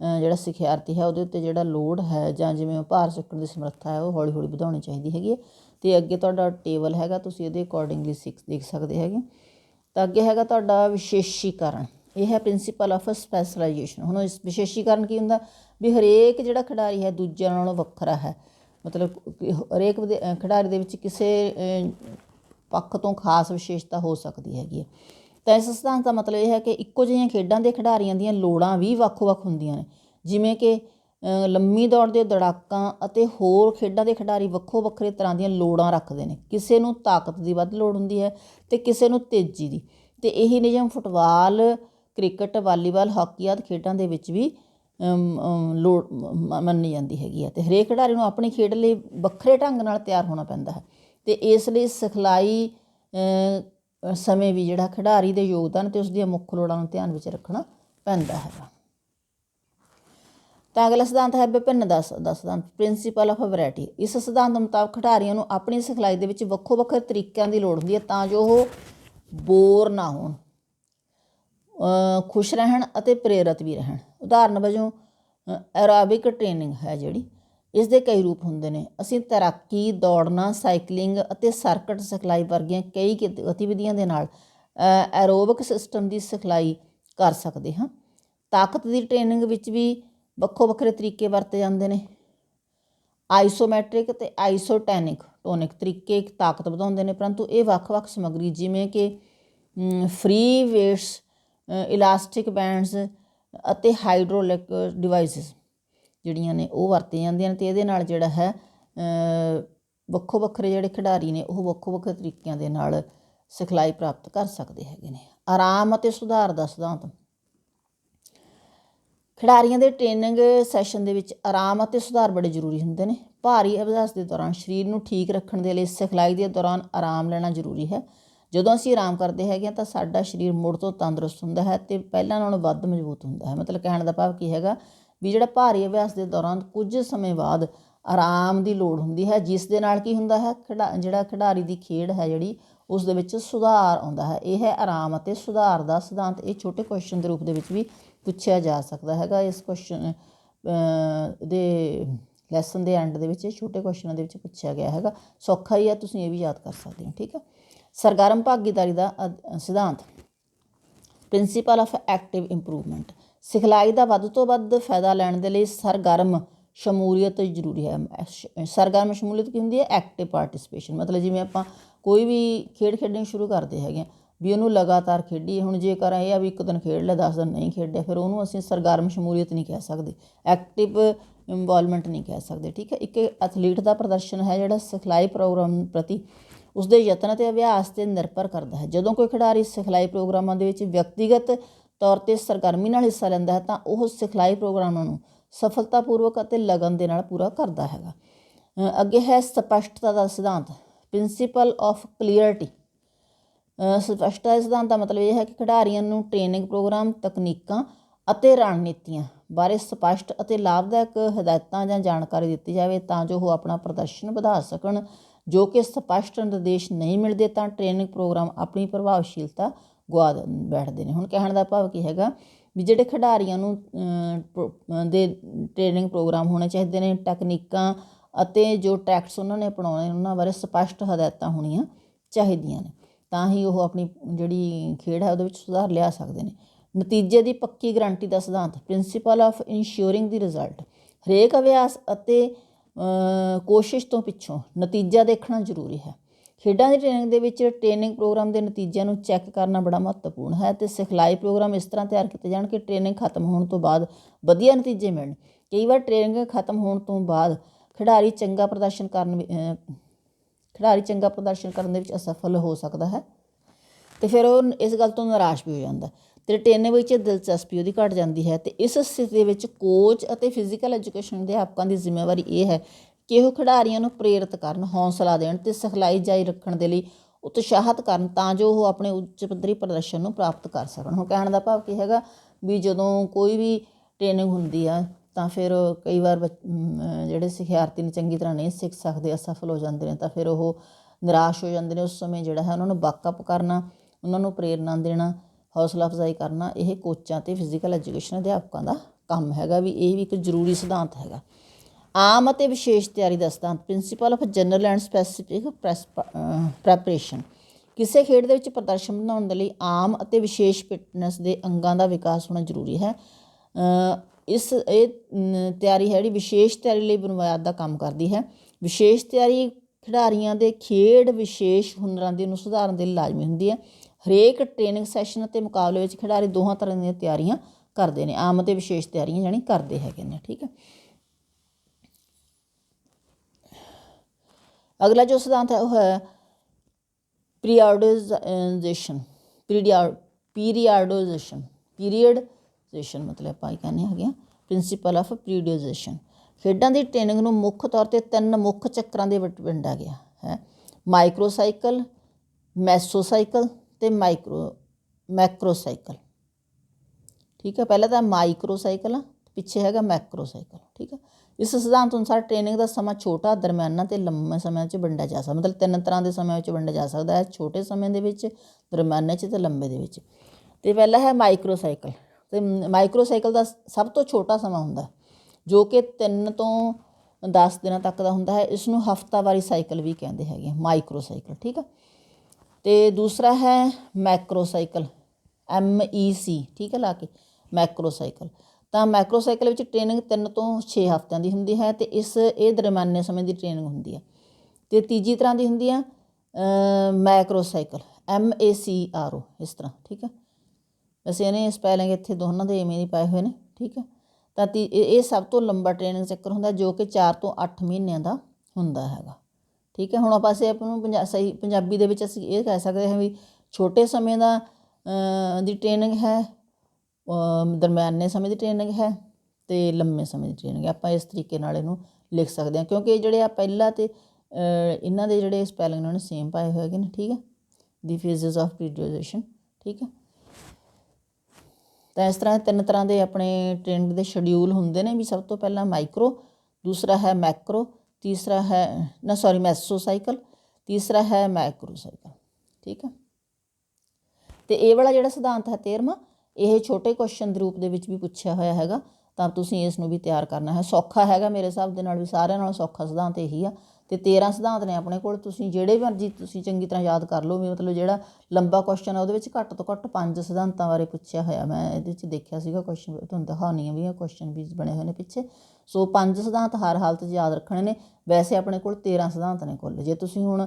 ਜਿਹੜਾ ਸਿਖਿਆਰਥੀ ਹੈ ਉਹਦੇ ਉੱਤੇ ਜਿਹੜਾ ਲੋਡ ਹੈ ਜਾਂ ਜਿਵੇਂ ਭਾਰ ਚੁੱਕਣ ਦੀ ਸਮਰੱਥਾ ਹੈ ਉਹ ਹੌਲੀ ਹੌਲੀ ਵਧਾਉਣੀ ਚਾਹੀਦੀ ਹੈਗੀ ਹੈ। ਤੇ ਅੱਗੇ ਤੁਹਾਡਾ ਟੇਬਲ ਹੈਗਾ, ਤੁਸੀਂ ਇਹਦੇ ਅਕੋਰਡਿੰਗਲੀ ਸਿੱਖ, ਦੇਖ ਸਕਦੇ ਹੈਗੇ। ਤਾਂ ਅੱਗੇ ਹੈਗਾ ਤੁਹਾਡਾ ਵਿਸ਼ੇਸ਼ੀਕਰਨ, ਇਹ ਹੈ ਪ੍ਰਿੰਸੀਪਲ ਆਫ ਸਪੈਸ਼ਲਾਈਜੇਸ਼ਨ ਹੁਣ ਇਸ ਵਿਸ਼ੇਸ਼ੀਕਰਨ ਕੀ ਹੁੰਦਾ? ਵੀ ਹਰੇਕ ਜਿਹੜਾ ਖਿਡਾਰੀ ਹੈ, ਦੂਜਿਆਂ ਨਾਲੋਂ ਵੱਖਰਾ ਹੈ। ਮਤਲਬ ਕਿ ਹਰੇਕ ਵਿਦੇ- ਖਿਡਾਰੀ ਦੇ ਵਿੱਚ ਕਿਸੇ ਪੱਖ ਤੋਂ ਖਾਸ ਵਿਸ਼ੇਸ਼ਤਾ ਹੋ ਸਕਦੀ ਹੈਗੀ ਹੈ। ਤਾਂ ਇਸ ਸਿਧਾਂਤ ਦਾ ਮਤਲਬ ਇਹ ਹੈ ਕਿ ਇੱਕੋ ਜਿਹੀਆਂ ਖੇਡਾਂ ਦੇ ਖਿਡਾਰੀਆਂ ਦੀਆਂ ਲੋੜਾਂ ਵੀ ਵੱਖ-ਵੱਖ ਹੁੰਦੀਆਂ ਨੇ। ਜਿਵੇਂ ਕਿ ਲੰਮੀ ਦੌੜ ਦੇ ਦੌੜਾਕਾਂ ਅਤੇ ਹੋਰ ਖੇਡਾਂ ਦੇ ਖਿਡਾਰੀ ਵੱਖੋ ਵੱਖਰੇ ਤਰ੍ਹਾਂ ਦੀਆਂ ਲੋੜਾਂ ਰੱਖਦੇ ਨੇ। ਕਿਸੇ ਨੂੰ ਤਾਕਤ ਦੀ ਵੱਧ ਲੋੜ ਹੁੰਦੀ ਹੈ ਤੇ ਕਿਸੇ ਨੂੰ ਤੇਜ਼ੀ ਦੀ। ਤੇ ਇਹੀ ਨਿਯਮ ਫੁੱਟਬਾਲ, ਕ੍ਰਿਕਟ, ਵਾਲੀਬਾਲ, ਹਾਕੀ ਆਦਿ ਖੇਡਾਂ ਦੇ ਵਿੱਚ ਵੀ ਲੋੜ ਮੰਨੀ ਜਾਂਦੀ ਹੈਗੀ ਹੈ। ਅਤੇ ਹਰੇਕ ਖਿਡਾਰੀ ਨੂੰ ਆਪਣੀ ਖੇਡ ਲਈ ਵੱਖਰੇ ਢੰਗ ਨਾਲ ਤਿਆਰ ਹੋਣਾ ਪੈਂਦਾ ਹੈ। ਅਤੇ ਇਸ ਲਈ ਸਿਖਲਾਈ ਸਮੇਂ ਵੀ ਜਿਹੜਾ ਖਿਡਾਰੀ ਦੇ ਯੋਗਦਾਨ ਅਤੇ ਉਸ ਦੀਆਂ ਮੁੱਖ ਲੋੜਾਂ ਨੂੰ ਧਿਆਨ ਵਿੱਚ ਰੱਖਣਾ ਪੈਂਦਾ ਹੈਗਾ। ਤਾਂ ਅਗਲਾ ਸਿਧਾਂਤ ਹੈ ਵਿਭਿੰਨ ਦਾ ਸ- ਦਾ ਸਿਧਾਂਤ ਪ੍ਰਿੰਸੀਪਲ ਆਫ ਵੈਰਾਈਟੀ ਇਸ ਸਿਧਾਂਤ ਮੁਤਾਬਕ ਖਿਡਾਰੀਆਂ ਨੂੰ ਆਪਣੀ ਸਿਖਲਾਈ ਦੇ ਵਿੱਚ ਵੱਖੋ ਵੱਖਰੇ ਤਰੀਕਿਆਂ ਦੀ ਲੋੜ ਹੁੰਦੀ ਹੈ ਤਾਂ ਜੋ ਉਹ ਬੋਰ ਨਾ ਹੋਣ। ਖੁਸ਼ ਰਹਿਣ ਅਤੇ ਪ੍ਰੇਰਿਤ ਵੀ ਰਹਿਣ। ਉਦਾਹਰਨ ਵਜੋਂ ਐਰੋਬਿਕ ਟ੍ਰੇਨਿੰਗ ਹੈ ਜਿਹੜੀ। ਇਸ ਦੇ ਕਈ ਰੂਪ ਹੁੰਦੇ ਨੇ। ਅਸੀਂ ਤੈਰਾਕੀ, ਦੌੜਨਾ, ਸਾਈਕਲਿੰਗ ਅਤੇ ਸਰਕਟ ਸਿਖਲਾਈ ਵਰਗੀਆਂ ਕਈ ਗਤੀ- ਗਤੀਵਿਧੀਆਂ ਦੇ ਨਾਲ ਐਰੋਬਿਕ ਸਿਸਟਮ ਦੀ ਸਿਖਲਾਈ ਕਰ ਸਕਦੇ ਹਾਂ। ਤਾਕਤ ਦੀ ਟ੍ਰੇਨਿੰਗ ਵਿੱਚ ਵੀ ਵੱਖੋ ਵੱਖਰੇ ਤਰੀਕੇ ਵਰਤੇ ਜਾਂਦੇ ਨੇ। ਆਈਸੋਮੈਟ੍ਰਿਕ ਤੇ ਆਈਸੋਟੈਨਿਕ ਟੋਨਿਕ ਤਰੀਕੇ ਤਾਕਤ ਵਧਾਉਂਦੇ ਨੇ, ਪਰੰਤੂ ਇਹ ਵੱਖ-ਵੱਖ ਸਮੱਗਰੀ ਜਿਵੇਂ ਕਿ ਫ੍ਰੀ ਵੇਟਸ ਇਲਾਸਟਿਕ ਬੈਂਡਸ ਅਤੇ ਹਾਈਡਰੋਲਿਕ ਡਿਵਾਈਸਿਸ ਜਿਹੜੀਆਂ ਨੇ ਉਹ ਵਰਤੀਆਂ ਜਾਂਦੀਆਂ ਨੇ ਅਤੇ ਇਹਦੇ ਨਾਲ ਜਿਹੜਾ ਹੈ ਵੱਖੋ ਵੱਖਰੇ ਜਿਹੜੇ ਖਿਡਾਰੀ ਨੇ ਉਹ ਵੱਖੋ ਵੱਖਰੇ ਤਰੀਕਿਆਂ ਦੇ ਨਾਲ ਸਿਖਲਾਈ ਪ੍ਰਾਪਤ ਕਰ ਸਕਦੇ ਹੈਗੇ ਨੇ। ਆਰਾਮ ਅਤੇ ਸੁਧਾਰ ਦਾ ਸਿਧਾਂਤ। ਖਿਡਾਰੀਆਂ ਦੇ ਟ੍ਰੇਨਿੰਗ ਸੈਸ਼ਨ ਦੇ ਵਿੱਚ ਆਰਾਮ ਅਤੇ ਸੁਧਾਰ ਬੜੇ ਜ਼ਰੂਰੀ ਹੁੰਦੇ ਨੇ। ਭਾਰੀ ਅਭਿਆਸ ਦੇ ਦੌਰਾਨ ਸਰੀਰ ਨੂੰ ਠੀਕ ਰੱਖਣ ਦੇ ਲਈ ਸਿਖਲਾਈ ਦੇ ਦੌਰਾਨ ਆਰਾਮ ਲੈਣਾ ਜ਼ਰੂਰੀ ਹੈ। ਜਦੋਂ ਅਸੀਂ ਆਰਾਮ ਕਰਦੇ ਹੈਗੇ ਹਾਂ ਤਾਂ ਸਾਡਾ ਸਰੀਰ ਮੁੜ ਤੋਂ ਤੰਦਰੁਸਤ ਹੁੰਦਾ ਹੈ ਤੇ ਪਹਿਲਾਂ ਨਾਲੋਂ ਵੱਧ ਮਜ਼ਬੂਤ ਹੁੰਦਾ ਹੈ। ਮਤਲਬ ਕਹਿਣ ਦਾ ਭਾਵ ਕੀ ਹੈਗਾ ਵੀ ਜਿਹੜਾ ਭਾਰੀ ਅਭਿਆਸ ਦੇ ਦੌਰਾਨ ਕੁਝ ਸਮੇਂ ਬਾਅਦ ਆਰਾਮ ਦੀ ਲੋੜ ਹੁੰਦੀ ਹੈ, ਜਿਸ ਦੇ ਨਾਲ ਕੀ ਹੁੰਦਾ ਹੈ, ਖਿਡਾ, ਜਿਹੜਾ ਖਿਡਾਰੀ ਦੀ ਖੇਡ ਹੈ ਜਿਹੜੀ, ਉਸ ਦੇ ਵਿੱਚ ਸੁਧਾਰ ਆਉਂਦਾ ਹੈ। ਇਹ ਹੈ ਆਰਾਮ ਅਤੇ ਸੁਧਾਰ ਦਾ ਸਿਧਾਂਤ। ਇਹ ਛੋਟੇ ਕੁਐਸਚਨ ਦੇ ਰੂਪ ਦੇ ਵਿੱਚ ਵੀ ਪੁੱਛਿਆ ਜਾ ਸਕਦਾ ਹੈਗਾ। ਇਸ ਕੁਐਸਚਨ ਦੇ ਲੈਸਨ ਦੇ ਐਂਡ ਦੇ ਵਿੱਚ ਇਹ ਛੋਟੇ ਕੁਐਸਚਨਾਂ ਦੇ ਵਿੱਚ ਪੁੱਛਿਆ ਗਿਆ ਹੈਗਾ। ਸੌਖਾ ਹੀ ਹੈ, ਤੁਸੀਂ ਇਹ ਵੀ ਯਾਦ ਕਰ ਸਕਦੇ ਹੋ, ਠੀਕ ਹੈ? ਸਰਗਰਮ ਭਾਗੀਦਾਰੀ ਦਾ ਅਧ- ਸਿਧਾਂਤ। ਪ੍ਰਿੰਸੀਪਲ ਆਫ ਐਕਟਿਵ ਇੰਪਰੂਵਮੈਂਟ ਸਿਖਲਾਈ ਦਾ ਵੱਧ ਤੋਂ ਵੱਧ ਫਾਇਦਾ ਲੈਣ ਦੇ ਲਈ ਸਰਗਰਮ ਸ਼ਮੂਲੀਅਤ ਜ਼ਰੂਰੀ ਹੈ। ਸ਼- ਸਰਗਰਮ ਸ਼ਮੂਲੀਅਤ ਕੀ ਹੁੰਦੀ ਹੈ? ਐਕਟਿਵ ਪਾਰਟਿਸਿਪੇਸ਼ਨ ਮਤਲਬ ਜਿਵੇਂ ਆਪਾਂ ਕੋਈ ਵੀ ਖੇਡ ਖੇਡਣੀ ਸ਼ੁਰੂ ਕਰਦੇ ਹੈਗੇ ਹਾਂ, ਵੀ ਉਹਨੂੰ ਲਗਾਤਾਰ ਖੇਡੀ ਹੁਣ ਜੇਕਰ ਇਹ ਆ ਵੀ ਇੱਕ ਦਿਨ ਖੇਡ ਲਿਆ 10 ਦਿਨ ਨਹੀਂ ਖੇਡਿਆ, ਫਿਰ ਉਹਨੂੰ ਅਸੀਂ ਸਰਗਰਮ ਸ਼ਮੂਲੀਅਤ ਨਹੀਂ ਕਹਿ ਸਕਦੇ। ਐਕਟਿਵ ਇਨਵੋਲਵਮੈਂਟ ਨਹੀਂ ਕਹਿ ਸਕਦੇ, ਠੀਕ ਹੈ? ਇੱਕ ਐਥਲੀਟ ਦਾ ਪ੍ਰਦਰਸ਼ਨ ਹੈ ਜਿਹੜਾ ਸਿਖਲਾਈ ਪ੍ਰੋਗਰਾਮ ਪ੍ਰਤੀ ਉਸਦੇ ਯਤਨ ਅਤੇ ਅਭਿਆਸ ਤੇ ਨਿਰਭਰ ਕਰਦਾ ਹੈ। ਜਦੋਂ ਕੋਈ ਖਿਡਾਰੀ ਸਿਖਲਾਈ ਪ੍ਰੋਗਰਾਮਾਂ ਦੇ ਵਿੱਚ ਵਿਅਕਤੀਗਤ ਤੌਰ ਤੇ ਸਰਗਰਮੀ ਨਾਲ ਹਿੱਸਾ ਲੈਂਦਾ ਹੈ, ਤਾਂ ਉਹ ਸਿਖਲਾਈ ਪ੍ਰੋਗਰਾਮਾਂ ਨੂੰ ਸਫਲਤਾਪੂਰਵਕ ਅਤੇ ਲਗਨ ਦੇ ਨਾਲ ਪੂਰਾ ਕਰਦਾ ਹੈਗਾ। ਅੱਗੇ ਹੈ ਸਪਸ਼ਟਤਾ ਦਾ ਸਿਧਾਂਤ ਪ੍ਰਿੰਸੀਪਲ ਆਫ ਕਲੀਅਰਟੀ ਸਪਸ਼ਟਤਾ ਦੇ ਸਿਧਾਂਤ ਦਾ ਮਤਲਬ ਇਹ ਹੈ ਕਿ ਖਿਡਾਰੀਆਂ ਨੂੰ ਟ੍ਰੇਨਿੰਗ ਪ੍ਰੋਗਰਾਮ, ਤਕਨੀਕਾਂ ਅਤੇ ਰਣਨੀਤੀਆਂ ਬਾਰੇ ਸਪਸ਼ਟ ਅਤੇ ਲਾਭਦਾਇਕ ਹਦਾਇਤਾਂ ਜਾਂ ਜਾਣਕਾਰੀ ਦਿੱਤੀ ਜਾਵੇ ਤਾਂ ਜੋ ਉਹ ਆਪਣਾ ਪ੍ਰਦਰਸ਼ਨ ਵਧਾ ਸਕਣ ਜੋ ਕਿ ਸਪਸ਼ਟ ਨਿਰਦੇਸ਼ ਨਹੀਂ ਮਿਲਦੇ ਤਾਂ ਟ੍ਰੇਨਿੰਗ ਪ੍ਰੋਗਰਾਮ ਆਪਣੀ ਪ੍ਰਭਾਵਸ਼ੀਲਤਾ ਗਵਾ ਬੈਠਦੇ ਨੇ। ਹੁਣ ਕਹਿਣ ਦਾ ਭਾਵ ਕੀ ਹੈਗਾ ਵੀ ਜਿਹੜੇ ਖਿਡਾਰੀਆਂ ਨੂੰ ਦੇ ਟ੍ਰੇਨਿੰਗ ਪ੍ਰੋਗਰਾਮ ਹੋਣੇ ਚਾਹੀਦੇ ਨੇ ਟੈਕਨੀਕਾਂ ਅਤੇ ਜੋ ਟੈਕਸ ਉਹਨਾਂ ਨੇ ਅਪਣਾਉਣੇ ਉਹਨਾਂ ਬਾਰੇ ਸਪਸ਼ਟ ਹਦਾਇਤਾਂ ਹੋਣੀਆਂ ਚਾਹੀਦੀਆਂ ਨੇ। ਤਾਂ ਹੀ ਉਹ ਆਪਣੀ ਜਿਹੜੀ ਖੇਡ ਹੈ ਉਹਦੇ ਵਿੱਚ ਸੁਧਾਰ ਲਿਆ ਸਕਦੇ ਨੇ। ਨਤੀਜੇ ਦੀ ਪੱਕੀ ਗਾਰੰਟੀ ਦਾ ਸਿਧਾਂਤ principle of insuring the result ਹਰੇਕ ਅਭਿਆਸ ਅਤੇ ਕੋਸ਼ਿਸ਼ ਤੋਂ ਪਿੱਛੋਂ ਨਤੀਜਾ ਦੇਖਣਾ ਜ਼ਰੂਰੀ ਹੈ। ਖੇਡਾਂ ਦੀ ਟ੍ਰੇਨਿੰਗ ਦੇ ਵਿੱਚ ਟ੍ਰੇਨਿੰਗ ਪ੍ਰੋਗਰਾਮ ਦੇ ਨਤੀਜਿਆਂ ਨੂੰ ਚੈੱਕ ਕਰਨਾ ਬੜਾ ਮਹੱਤਵਪੂਰਨ ਹੈ ਤੇ ਸਿਖਲਾਈ ਪ੍ਰੋਗਰਾਮ ਇਸ ਤਰ੍ਹਾਂ ਤਿਆਰ ਕੀਤੇ ਜਾਣ ਕਿ ਟ੍ਰੇਨਿੰਗ ਖਤਮ ਹੋਣ ਤੋਂ ਬਾਅਦ ਵਧੀਆ ਨਤੀਜੇ ਮਿਲਣ। ਕਈ ਵਾਰ ਟ੍ਰੇਨਿੰਗ ਖਤਮ ਹੋਣ ਤੋਂ ਬਾਅਦ ਖਿਡਾਰੀ ਚੰਗਾ ਪ੍ਰਦਰਸ਼ਨ ਕਰਨ ਖਿਡਾਰੀ ਚੰਗਾ ਪ੍ਰਦਰਸ਼ਨ ਕਰਨ ਦੇ ਵਿੱਚ ਅਸਫਲ ਹੋ ਸਕਦਾ ਹੈ ਤੇ ਫਿਰ ਉਹ ਇਸ ਗੱਲ ਤੋਂ ਨਿਰਾਸ਼ ਵੀ ਹੋ ਜਾਂਦਾ ਤੇ ਟ੍ਰੇਨਿੰਗ ਵਿੱਚ ਦਿਲਚਸਪੀ ਉਹਦੀ ਘਟ ਜਾਂਦੀ ਹੈ ਤੇ ਇਸ ਸਥਿਤੀ ਵਿੱਚ ਕੋਚ ਅਤੇ ਫਿਜ਼ੀਕਲ ਐਜੂਕੇਸ਼ਨ ਅਧਿਆਪਕਾਂ ਦੀ ਜ਼ਿੰਮੇਵਾਰੀ ਇਹ ਹੈ ਕਿ ਉਹ ਖਿਡਾਰੀਆਂ ਨੂੰ ਪ੍ਰੇਰਿਤ ਕਰਨ, ਹੌਸਲਾ ਦੇਣ ਤੇ ਸਿਖਲਾਈ ਜਾਰੀ ਰੱਖਣ ਦੇ ਲਈ ਉਤਸ਼ਾਹਿਤ ਕਰਨ ਤਾਂ ਜੋ ਉਹ ਆਪਣੇ ਉੱਚ ਪੱਧਰੀ ਪ੍ਰਦਰਸ਼ਨ ਨੂੰ ਪ੍ਰਾਪਤ ਕਰ ਸਕਣ। ਹੁਣ ਕਹਿਣ ਦਾ ਭਾਵ ਕੀ ਹੈਗਾ ਵੀ ਜਦੋਂ ਕੋਈ ਵੀ ਟ੍ਰੇਨਿੰਗ ਹੁੰਦੀ ਆ ਤਾਂ ਫਿਰ ਕਈ ਵਾਰ ਬੱਚ- ਜਿਹੜੇ ਸਿਖਿਆਰਥੀ ਨੇ ਚੰਗੀ ਤਰ੍ਹਾਂ ਨਹੀਂ ਸਿੱਖ ਸਕਦੇ, ਅਸਫਲ ਹੋ ਜਾਂਦੇ ਨੇ ਤਾਂ ਫਿਰ ਉਹ ਨਿਰਾਸ਼ ਹੋ ਜਾਂਦੇ ਨੇ ਉਸ ਸਮੇਂ ਜਿਹੜਾ ਹੈ ਉਹਨਾਂ ਨੂੰ ਬੈਕਅਪ ਕਰਨਾ, ਉਹਨਾਂ ਨੂੰ ਪ੍ਰੇਰਨਾ ਦੇਣਾ ਹੌਸਲਾ ਅਫਜ਼ਾਈ ਕਰਨਾ ਇਹ ਕੋਚਾਂ ਤੇ ਫਿਜ਼ੀਕਲ ਐਜੂਕੇਸ਼ਨ ਅਧਿਆਪਕਾਂ ਦਾ ਕੰਮ ਹੈਗਾ ਵੀ ਇਹ ਵੀ ਇੱਕ ਜ਼ਰੂਰੀ ਸਿਧਾਂਤ ਹੈਗਾ। ਆਮ ਅਤੇ ਵਿਸ਼ੇਸ਼ ਤਿਆਰੀ ਦਾ ਸਿਧਾਂਤ principle of general and specific preparation ਕਿਸੇ ਖੇਡ ਦੇ ਵਿੱਚ ਪ੍ਰਦਰਸ਼ਨ ਬਣਾਉਣ ਦੇ ਲਈ ਆਮ ਅਤੇ ਵਿਸ਼ੇਸ਼ ਫਿਟਨੈਸ ਦੇ ਅੰਗਾਂ ਦਾ ਵਿਕਾਸ ਹੋਣਾ ਜ਼ਰੂਰੀ ਹੈ। ਇਸ, ਇਹ ਤਿਆਰੀ ਹੈ ਜਿਹੜੀ ਵਿਸ਼ੇਸ਼ ਤਿਆਰੀ ਲਈ ਬੁਨਿਆਦ ਦਾ ਕੰਮ ਕਰਦੀ ਹੈ। ਵਿਸ਼ੇਸ਼ ਤਿਆਰੀ ਖਿਡਾਰੀਆਂ ਦੇ ਖੇਡ ਵਿਸ਼ੇਸ਼ ਹੁਨਰਾਂ ਦੇ ਨੂੰ ਸੁਧਾਰਨ ਦੇ ਲਈ ਲਾਜ਼ਮੀ ਹੁੰਦੀ ਹੈ। ਹਰੇਕ ਟ੍ਰੇਨਿੰਗ ਸੈਸ਼ਨ ਅਤੇ ਮੁਕਾਬਲੇ ਵਿੱਚ ਖਿਡਾਰੀ ਦੋਹਾਂ ਤਰ੍ਹਾਂ ਦੀਆਂ ਤਿਆਰੀਆਂ ਕਰਦੇ ਨੇ, ਆਮ ਅਤੇ ਵਿਸ਼ੇਸ਼ ਤਿਆਰੀਆਂ ਜਾਣੀ ਕਰਦੇ ਹੈਗੇ ਨੇ, ਠੀਕ ਹੈ। ਅਗਲਾ ਜੋ ਸਿਧਾਂਤ ਹੈ ਉਹ ਹੈ ਪੀਰੀਆਡਾਈਜੇਸ਼ਨ ਪੀਰੀਆਡਾਈਜੇਸ਼ਨ ਪੀਰੀਅਡਾਈਜੇਸ਼ਨ ਮਤਲਬ ਆਪਾਂ ਇਹ ਕਹਿੰਦੇ ਹੈਗੇ ਆ ਪ੍ਰਿੰਸੀਪਲ ਆਫ ਪੀਰੀਅਡਾਈਜੇਸ਼ਨ ਖੇਡਾਂ ਦੀ ਟ੍ਰੇਨਿੰਗ ਨੂੰ ਮੁੱਖ ਤੌਰ ਤੇ ਤਿੰਨ ਮੁੱਖ ਚੱਕਰਾਂ ਦੇ ਵਿੱਚ ਵੰਡਿਆ ਗਿਆ ਹੈ ਮਾਈਕਰੋਸਾਈਕਲ ਮੈਸੋਸਾਈਕਲ ਤੇ ਮਾਈਕਰੋ, ਮੈਕਰੋਸਾਈਕਲ। ਠੀਕ ਹੈ, ਪਹਿਲਾਂ ਤਾਂ ਮਾਈਕਰੋਸਾਈਕਲ ਆ, ਪਿੱਛੇ ਹੈਗਾ ਮੈਕਰੋਸਾਈਕਲ, ਠੀਕ ਹੈ ਇਸ ਸਿਧਾਂਤ ਅਨੁਸਾਰ ਟ੍ਰੇਨਿੰਗ ਦਾ ਸਮਾਂ ਛੋਟਾ, ਦਰਮਿਆਨਾ ਤੇ ਲੰਮੇ ਸਮੇਂ 'ਚ ਵੰਡਿਆ ਜਾ ਸਕਦਾ, ਮਤਲਬ ਤਿੰਨ ਤਰ੍ਹਾਂ ਦੇ ਸਮੇਂ ਵਿੱਚ ਵੰਡਿਆ ਜਾ ਸਕਦਾ ਹੈ, ਛੋਟੇ ਸਮੇਂ ਦੇ ਵਿੱਚ, ਦਰਮਿਆਨੇ 'ਚ ਤੇ ਲੰਬੇ ਦੇ ਵਿੱਚ। ਤੇ ਪਹਿਲਾ ਹੈ ਮਾਈਕਰੋਸਾਈਕਲ, ਤੇ ਮਾਈਕਰੋਸਾਈਕਲ ਦਾ ਸਭ ਤੋਂ ਛੋਟਾ ਸਮਾਂ ਹੁੰਦਾ ਜੋ ਕਿ 3 ਤੋਂ 10 ਦਿਨਾਂ ਤੱਕ ਦਾ ਹੁੰਦਾ ਹੈ, ਇਸ ਨੂੰ ਹਫਤਾਵਾਰੀ ਸਾਈਕਲ ਵੀ ਕਹਿੰਦੇ ਹੈਗੇ ਮਾਈਕਰੋਸਾਈਕਲ, ਠੀਕ ਹੈ ਤੇ ਦੂਸਰਾ ਹੈ ਮੈਕਰੋਸਾਈਕਲ ਐਮ ਈ ਸੀ ਠੀਕ ਹੈ ਲਾ ਕੇ, ਮੈਕਰੋਸਾਈਕਲ। ਤਾਂ ਮੈਕਰੋਸਾਈਕਲ ਵਿੱਚ ਟ੍ਰੇਨਿੰਗ 3 ਤੋਂ 6 ਹਫ਼ਤਿਆਂ ਦੀ ਹੁੰਦੀ ਹੈ ਤੇ ਇਸ, ਇਹ ਦਰਮਿਆਨੇ ਸਮੇਂ ਦੀ ਟ੍ਰੇਨਿੰਗ ਹੁੰਦੀ ਹੈ। ਤੇ ਤੀਜੀ ਤਰ੍ਹਾਂ ਦੀ ਹੁੰਦੀ ਆ ਮੈਕਰੋਸਾਈਕਲ M A C R O ਇਸ ਤਰ੍ਹਾਂ, ਠੀਕ ਹੈ। ਵੈਸੇ ਇਹਨੇ ਸਪੈਲਿੰਗ ਇੱਥੇ ਦੋਨਾਂ ਦੇ ਐਵੇਂ ਨਹੀਂ ਪਾਏ ਹੋਏ ਨੇ, ਠੀਕ ਹੈ। ਤਾਂ ਤੀ, ਇਹ ਇਹ ਸਭ ਤੋਂ ਲੰਬਾ ਟ੍ਰੇਨਿੰਗ ਚੱਕਰ ਹੁੰਦਾ ਜੋ ਕਿ 4 ਤੋਂ 8 ਮਹੀਨਿਆਂ ਦਾ ਹੁੰਦਾ ਹੈਗਾ। ਠੀਕ ਹੈ, ਹੁਣ ਆਪਾਂ ਸੇ ਆਪਾਂ ਨੂੰ ਪੰਜਾ, ਸਹੀ ਪੰਜਾਬੀ ਦੇ ਵਿੱਚ ਅਸੀਂ ਇਹ ਕਹਿ ਸਕਦੇ ਹਾਂ ਵੀ ਛੋਟੇ ਸਮੇਂ ਦਾ ਦੀ ਟ੍ਰੇਨਿੰਗ ਹੈ ਦਰਮਿਆਨੇ ਸਮੇਂ ਦੀ ਟ੍ਰੇਨਿੰਗ ਹੈ ਤੇ ਲੰਮੇ ਸਮੇਂ ਦੀ ਟ੍ਰੇਨਿੰਗ ਹੈ। ਆਪਾਂ ਇਸ ਤਰੀਕੇ ਨਾਲ ਇਹਨੂੰ ਲਿਖ ਸਕਦੇ ਹਾਂ ਕਿਉਂਕਿ ਇਹ ਜਿਹੜੇ ਆ ਪਹਿਲਾ ਤੇ ਇਹਨਾਂ ਦੇ ਜਿਹੜੇ ਸਪੈਲਿੰਗ ਉਹਨਾਂ ਨੇ ਸੇਮ ਪਾਏ ਹੋਏ ਹੈਗੇ ਨੇ, ਠੀਕ ਹੈ? ਦੀ ਫੇਜ਼ਸ ਆਫ ਪੀਰੀਅਡਾਈਜੇਸ਼ਨ ਠੀਕ ਹੈ? ਤਾਂ ਇਸ ਤਰ੍ਹਾਂ ਤਿੰਨ ਤਰ੍ਹਾਂ ਦੇ ਆਪਣੇ ਟ੍ਰੇਨਿੰਗ ਦੇ ਸ਼ਡਿਊਲ ਹੁੰਦੇ ਨੇ ਵੀ ਸਭ ਤੋਂ ਪਹਿਲਾਂ ਮਾਈਕਰੋ ਦੂਸਰਾ ਹੈ ਮੈਕਰੋ ਤੀਸਰਾ ਹੈ, ਨਾ ਸੌਰੀ ਮੈਸੋਸਾਈਕਲ ਤੀਸਰਾ ਹੈ ਮੈਕਰੋਸਾਈਕਲ ਠੀਕ ਹੈ ਤੇ ਇਹ ਵਾਲਾ ਜਿਹੜਾ ਸਿਧਾਂਤ ਹੈ 13ਵਾਂ ਇਹ ਛੋਟੇ ਕੁਐਸਚਨ ਦੇ ਰੂਪ ਦੇ ਵਿੱਚ ਵੀ ਪੁੱਛਿਆ ਹੋਇਆ ਹੈਗਾ, ਤਾਂ ਤੁਸੀਂ ਇਸ ਨੂੰ ਵੀ ਤਿਆਰ ਕਰਨਾ ਹੈ। ਸੌਖਾ ਹੈਗਾ ਮੇਰੇ ਹਿਸਾਬ ਦੇ ਨਾਲ ਵੀ ਸਾਰਿਆਂ ਨਾਲੋਂ ਸੌਖਾ ਸਿਧਾਂਤ ਇਹੀ ਆ। ਤੇ 13 ਸਿਧਾਂਤ ਨੇ ਆਪਣੇ ਕੋਲ, ਤੁਸੀਂ ਜਿਹੜੇ ਮਰਜ਼ੀ ਤੁਸੀਂ ਚੰਗੀ ਤਰ੍ਹਾਂ ਯਾਦ ਕਰ ਲਓ। ਵੀ ਮਤਲਬ ਜਿਹੜਾ ਲੰਬਾ ਕੁਐਸਚਨ ਆ, ਉਹਦੇ ਵਿੱਚ ਘੱਟ ਤੋਂ ਘੱਟ ਪੰਜ ਸਿਧਾਂਤਾਂ ਬਾਰੇ ਪੁੱਛਿਆ ਹੋਇਆ। ਮੈਂ ਇਹਦੇ ਵਿੱਚ ਦੇਖਿਆ ਸੀਗਾ ਕੁਐਸਚਨ ਤੁਹਾਨੂੰ ਦਿਖਾਉਣੀ ਆ ਵੀ ਇਹ ਕੁਐਸਚਨ ਵੀ ਬਣੇ ਹੋਏ ਨੇ ਪਿੱਛੇ। ਸੋ ਪੰਜ ਸਿਧਾਂਤ ਹਰ ਹਾਲਤ 'ਚ ਯਾਦ ਰੱਖਣੇ ਨੇ। ਵੈਸੇ ਆਪਣੇ ਕੋਲ 13 ਸਿਧਾਂਤ ਨੇ ਕੁੱਲ। ਜੇ ਤੁਸੀਂ ਹੁਣ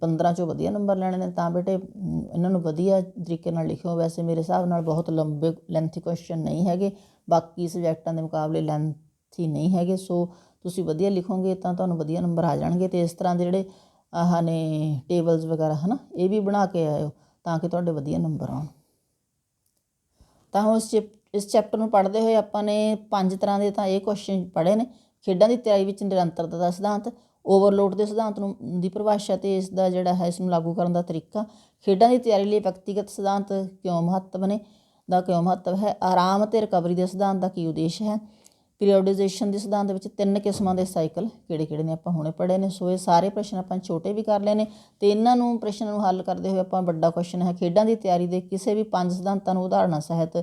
15 ਚੋਂ ਵਧੀਆ ਨੰਬਰ ਲੈਣੇ ਨੇ, ਤਾਂ ਬੇਟੇ ਇਹਨਾਂ ਨੂੰ ਵਧੀਆ ਤਰੀਕੇ ਨਾਲ ਲਿਖਿਓ। ਵੈਸੇ ਮੇਰੇ ਹਿਸਾਬ ਨਾਲ ਬਹੁਤ ਲੰਬੇ ਲੈਂਥੀ ਕੁਐਸਚਨ ਨਹੀਂ ਹੈਗੇ। ਬਾਕੀ ਸਬਜੈਕਟਾਂ ਦੇ ਮੁਕਾਬਲੇ ਲੈਂਥੀ ਨਹੀਂ ਹੈਗੇ। ਸੋ ਤੁਸੀਂ ਵਧੀਆ ਲਿਖੋਗੇ ਤਾਂ ਤੁਹਾਨੂੰ ਵਧੀਆ ਨੰਬਰ ਆ ਜਾਣਗੇ ਅਤੇ ਇਸ ਤਰ੍ਹਾਂ ਦੇ ਜਿਹੜੇ ਆਹ ਨੇ ਟੇਬਲਸ ਵਗੈਰਾ ਹੈ ਨਾ ਇਹ ਵੀ ਬਣਾ ਕੇ ਆਇਓ ਤਾਂ ਕਿ ਤੁਹਾਡੇ ਵਧੀਆ ਨੰਬਰ ਆਉਣ। ਤਾਂ ਹੁਣ ਇਸ ਚੈਪ- ਇਸ ਚੈਪਟਰ ਨੂੰ ਪੜ੍ਹਦੇ ਹੋਏ ਆਪਾਂ ਨੇ ਪੰਜ ਤਰ੍ਹਾਂ ਦੇ ਤਾਂ ਇਹ ਕੁਐਸਚਨ ਪੜ੍ਹੇ ਨੇ। ਖੇਡਾਂ ਦੀ ਤਿਆਰੀ ਵਿੱਚ ਨਿਰੰਤਰਤਾ ਦਾ ਸਿਧਾਂਤ ਓਵਰਲੋਡ ਦੇ ਸਿਧਾਂਤ ਨੂੰ, ਦੀ ਪਰਿਭਾਸ਼ਾ ਤੇ ਇਸ ਦਾ ਜਿਹੜਾ ਹੈ, ਇਸ ਨੂੰ ਲਾਗੂ ਕਰਨ ਦਾ ਤਰੀਕਾ। ਖੇਡਾਂ ਦੀ ਤਿਆਰੀ ਲਈ ਵਿਅਕਤੀਗਤ ਸਿਧਾਂਤ ਕਿਉਂ ਮਹੱਤਵ ਨੇ? ਦਾ ਕਿਉਂ ਮਹੱਤਵ ਹੈ? ਆਰਾਮ ਅਤੇ ਰਿਕਵਰੀ ਦੇ ਸਿਧਾਂਤ ਦਾ ਕੀ ਉਦੇਸ਼ ਹੈ? ਪੀਰੀਓਡਾਈਜੇਸ਼ਨ ਦੇ ਸਿਧਾਂਤ ਵਿੱਚ ਤਿੰਨ ਕਿਸਮਾਂ ਦੇ ਸਾਈਕਲ ਕਿਹੜੇ ਕਿਹੜੇ ਨੇ ਆਪਾਂ ਹੁਣੇ ਪੜ੍ਹੇ ਨੇ। ਸੋ ਇਹ ਸਾਰੇ ਪ੍ਰਸ਼ਨ ਆਪਾਂ ਛੋਟੇ ਵੀ ਕਰ ਲਏ ਨੇ ਤੇ ਇਹਨਾਂ ਨੂੰ ਪ੍ਰਸ਼ਨ ਨੂੰ ਹੱਲ ਕਰਦੇ ਹੋਏ ਆਪਾਂ ਵੱਡਾ ਕੁਐਸਚਨ ਹੈ, ਖੇਡਾਂ ਦੀ ਤਿਆਰੀ ਦੇ ਕਿਸੇ ਵੀ ਪੰਜ ਸਿਧਾਂਤਾਂ ਨੂੰ ਉਦਾਹਰਨਾਂ ਸਹਿਤ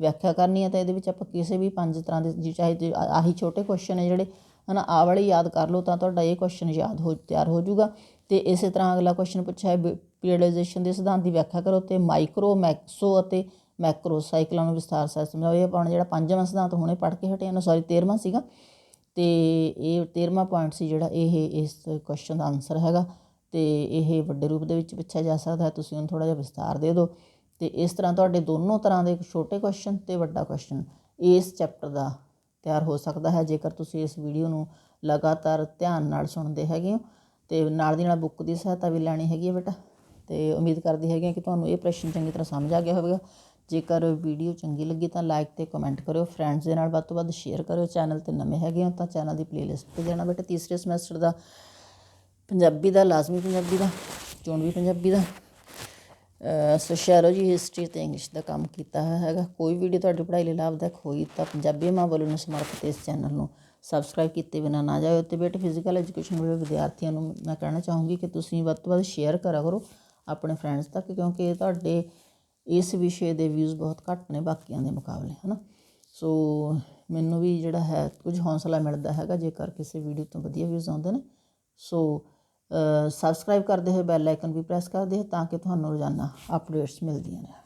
ਵਿਆਖਿਆ ਕਰਨੀ ਹੈ ਤਾਂ ਇਹਦੇ ਵਿੱਚ ਆਪਾਂ ਕਿਸੇ ਵੀ ਪੰਜ ਤਰ੍ਹਾਂ ਦੇ ਜੀ, ਚਾਹੇ ਜੇ ਆਹੀ ਛੋਟੇ ਕੁਐਸਚਨ ਹੈ ਜਿਹੜੇ, ਹਨਾ ਆ ਵਾਲੇ ਯਾਦ ਕਰ ਲਓ ਤਾਂ ਤੁਹਾਡਾ ਇਹ ਕੁਐਸਚਨ ਯਾਦ ਹੋ, ਤਿਆਰ ਹੋ ਜਾਊਗਾ। ਤੇ ਇਸੇ ਤਰ੍ਹਾਂ ਅਗਲਾ ਕੁਐਸਚਨ ਪੁੱਛਿਆ ਹੈ ਪੀਰੀਅਡਾਈਜੇਸ਼ਨ ਦੇ ਸਿਧਾਂਤ ਦੀ ਵਿਆਖਿਆ ਕਰੋ ਤੇ ਮਾਈਕਰੋ ਮੈਕਸੋ ਅਤੇ ਮੈਕਰੋ ਸਾਈਕਲਾਂ ਨੂੰ ਵਿਸਥਾਰ ਸਹਿਤ ਸਮਝਾਓ। ਇਹ ਆਪਾਂ ਜਿਹੜਾ ਪੰਜਵਾਂ ਸਿਧਾਂਤ ਹੁਣੇ ਪੜ੍ਹ ਕੇ ਹਟੇ ਹਾਂ ਸੌਰੀ 13ਵਾਂ ਸੀਗਾ। ਤੇ ਇਹ 13ਵਾਂ ਪੁਆਇੰਟ ਸੀ ਜਿਹੜਾ ਇਹ ਇਸ ਕੁਐਸਚਨ ਦਾ ਆਨਸਰ ਹੈਗਾ। ਤੇ ਇਹ ਵੱਡੇ ਰੂਪ ਦੇ ਵਿੱਚ ਪੁੱਛਿਆ ਜਾ ਸਕਦਾ ਹੈ। ਤੁਸੀਂ ਉਹਨੂੰ ਥੋੜਾ ਜਿਹਾ ਵਿਸਥਾਰ ਦੇ ਦਿਓ। ਤੇ ਇਸ ਤਰ੍ਹਾਂ ਤੁਹਾਡੇ ਦੋਨੋਂ ਤਰ੍ਹਾਂ ਦੇ ਛੋਟੇ ਕੁਐਸਚਨ ਤੇ ਵੱਡਾ ਕੁਐਸਚਨ ਇਸ ਚੈਪਟਰ ਦਾ ਤਿਆਰ ਹੋ ਸਕਦਾ ਹੈ। ਜੇਕਰ ਤੁਸੀਂ ਇਸ ਵੀਡੀਓ ਨੂੰ ਲਗਾਤਾਰ ਧਿਆਨ ਨਾਲ ਸੁਣਦੇ ਹੈਗੇ ਹੋ, ਤੇ ਨਾਲ ਦੀ ਨਾਲ ਬੁੱਕ ਦੀ ਸਹਾਇਤਾ ਵੀ ਲੈਣੀ ਹੈਗੀ ਹੈ ਬੇਟਾ। ਤੇ ਉਮੀਦ ਕਰਦੀ ਹੈਗੀ ਹਾਂ ਕਿ ਤੁਹਾਨੂੰ ਇਹ ਪ੍ਰਸ਼ਨ ਚੰਗੀ ਤਰ੍ਹਾਂ ਸਮਝ ਆ ਗਿਆ ਹੋਵੇਗਾ। ਜੇਕਰ ਵੀਡੀਓ ਚੰਗੀ ਲੱਗੀ ਤਾਂ ਲਾਈਕ ਤੇ ਕਮੈਂਟ ਕਰਿਓ ਫਰੈਂਡਸ ਦੇ ਨਾਲ ਵੱਧ ਤੋਂ ਵੱਧ ਸ਼ੇਅਰ ਕਰਿਓ ਚੈਨਲ ਤੇ ਨਵੇਂ ਹੈਗੇ ਹੋ ਤਾਂ ਚੈਨਲ ਦੀ ਪਲੇਲਿਸਟ ਤੇ ਜਾਣਾ ਬੇਟਾ ਤੀਸਰੇ ਸਮੈਸਟਰ ਦਾ, ਪੰਜਾਬੀ ਦਾ, ਲਾਜ਼ਮੀ ਪੰਜਾਬੀ ਦਾ, ਚੋਣਵੀ ਪੰਜਾਬੀ ਦਾ। ਸੋਸ਼ੀਓਲੋਜੀ ਹਿਸਟਰੀ ਤੇ ਇੰਗਲਿਸ਼ ਦਾ ਕੰਮ ਕੀਤਾ ਹੈਗਾ। ਕੋਈ ਵੀਡੀਓ ਤੁਹਾਡੀ ਪੜ੍ਹਾਈ ਲਈ ਲਾਭਦਾਇਕ ਹੋਈ ਤਾਂ ਪੰਜਾਬੀ ਮਾਂ ਬੋਲੀ ਨੂੰ ਸਮਰਪਿਤ ਇਸ ਚੈਨਲ ਨੂੰ ਸਬਸਕ੍ਰਾਈਬ ਕੀਤੇ ਬਿਨਾ ਨਾ ਜਾਇਓ ਤੇ ਬੇਟੇ ਫਿਜ਼ੀਕਲ ਐਜੂਕੇਸ਼ਨ ਵਾਲੇ ਵਿਦਿਆਰਥੀਆਂ ਨੂੰ ਮੈਂ ਕਹਿਣਾ ਚਾਹੂੰਗੀ ਕਿ ਤੁਸੀਂ ਵੱਧ ਤੋਂ ਵੱਧ ਸ਼ੇਅਰ ਕਰਿਆ ਕਰੋ ਆਪਣੇ ਫਰੈਂਡਸ ਤੱਕ, ਕਿਉਂਕਿ ਤੁਹਾਡੇ ਇਸ ਵਿਸ਼ੇ ਦੇ ਵਿਊਜ਼ ਬਹੁਤ ਘੱਟ ਨੇ ਬਾਕੀਆਂ ਦੇ ਮੁਕਾਬਲੇ ਹੈ ਨਾ ਸੋ ਮੈਨੂੰ ਵੀ ਜਿਹੜਾ ਹੈ, ਕੁਝ ਹੌਸਲਾ ਮਿਲਦਾ ਹੈਗਾ ਜੇਕਰ ਕਿਸੇ ਵੀਡੀਓ ਤੋਂ ਵਧੀਆ ਵਿਊਜ਼ ਆਉਂਦੇ ਨੇ। ਸੋ ਸਬਸਕ੍ਰਾਈਬ ਕਰਦੇ ਹੋਏ ਬੈਲ ਆਈਕਨ ਵੀ ਪ੍ਰੈਸ ਕਰਦੇ ਹੋ ਤਾਂ ਕਿ ਤੁਹਾਨੂੰ ਰੋਜ਼ਾਨਾ ਅਪਡੇਟਸ ਮਿਲਦੀਆਂ ਰਹਿਣ।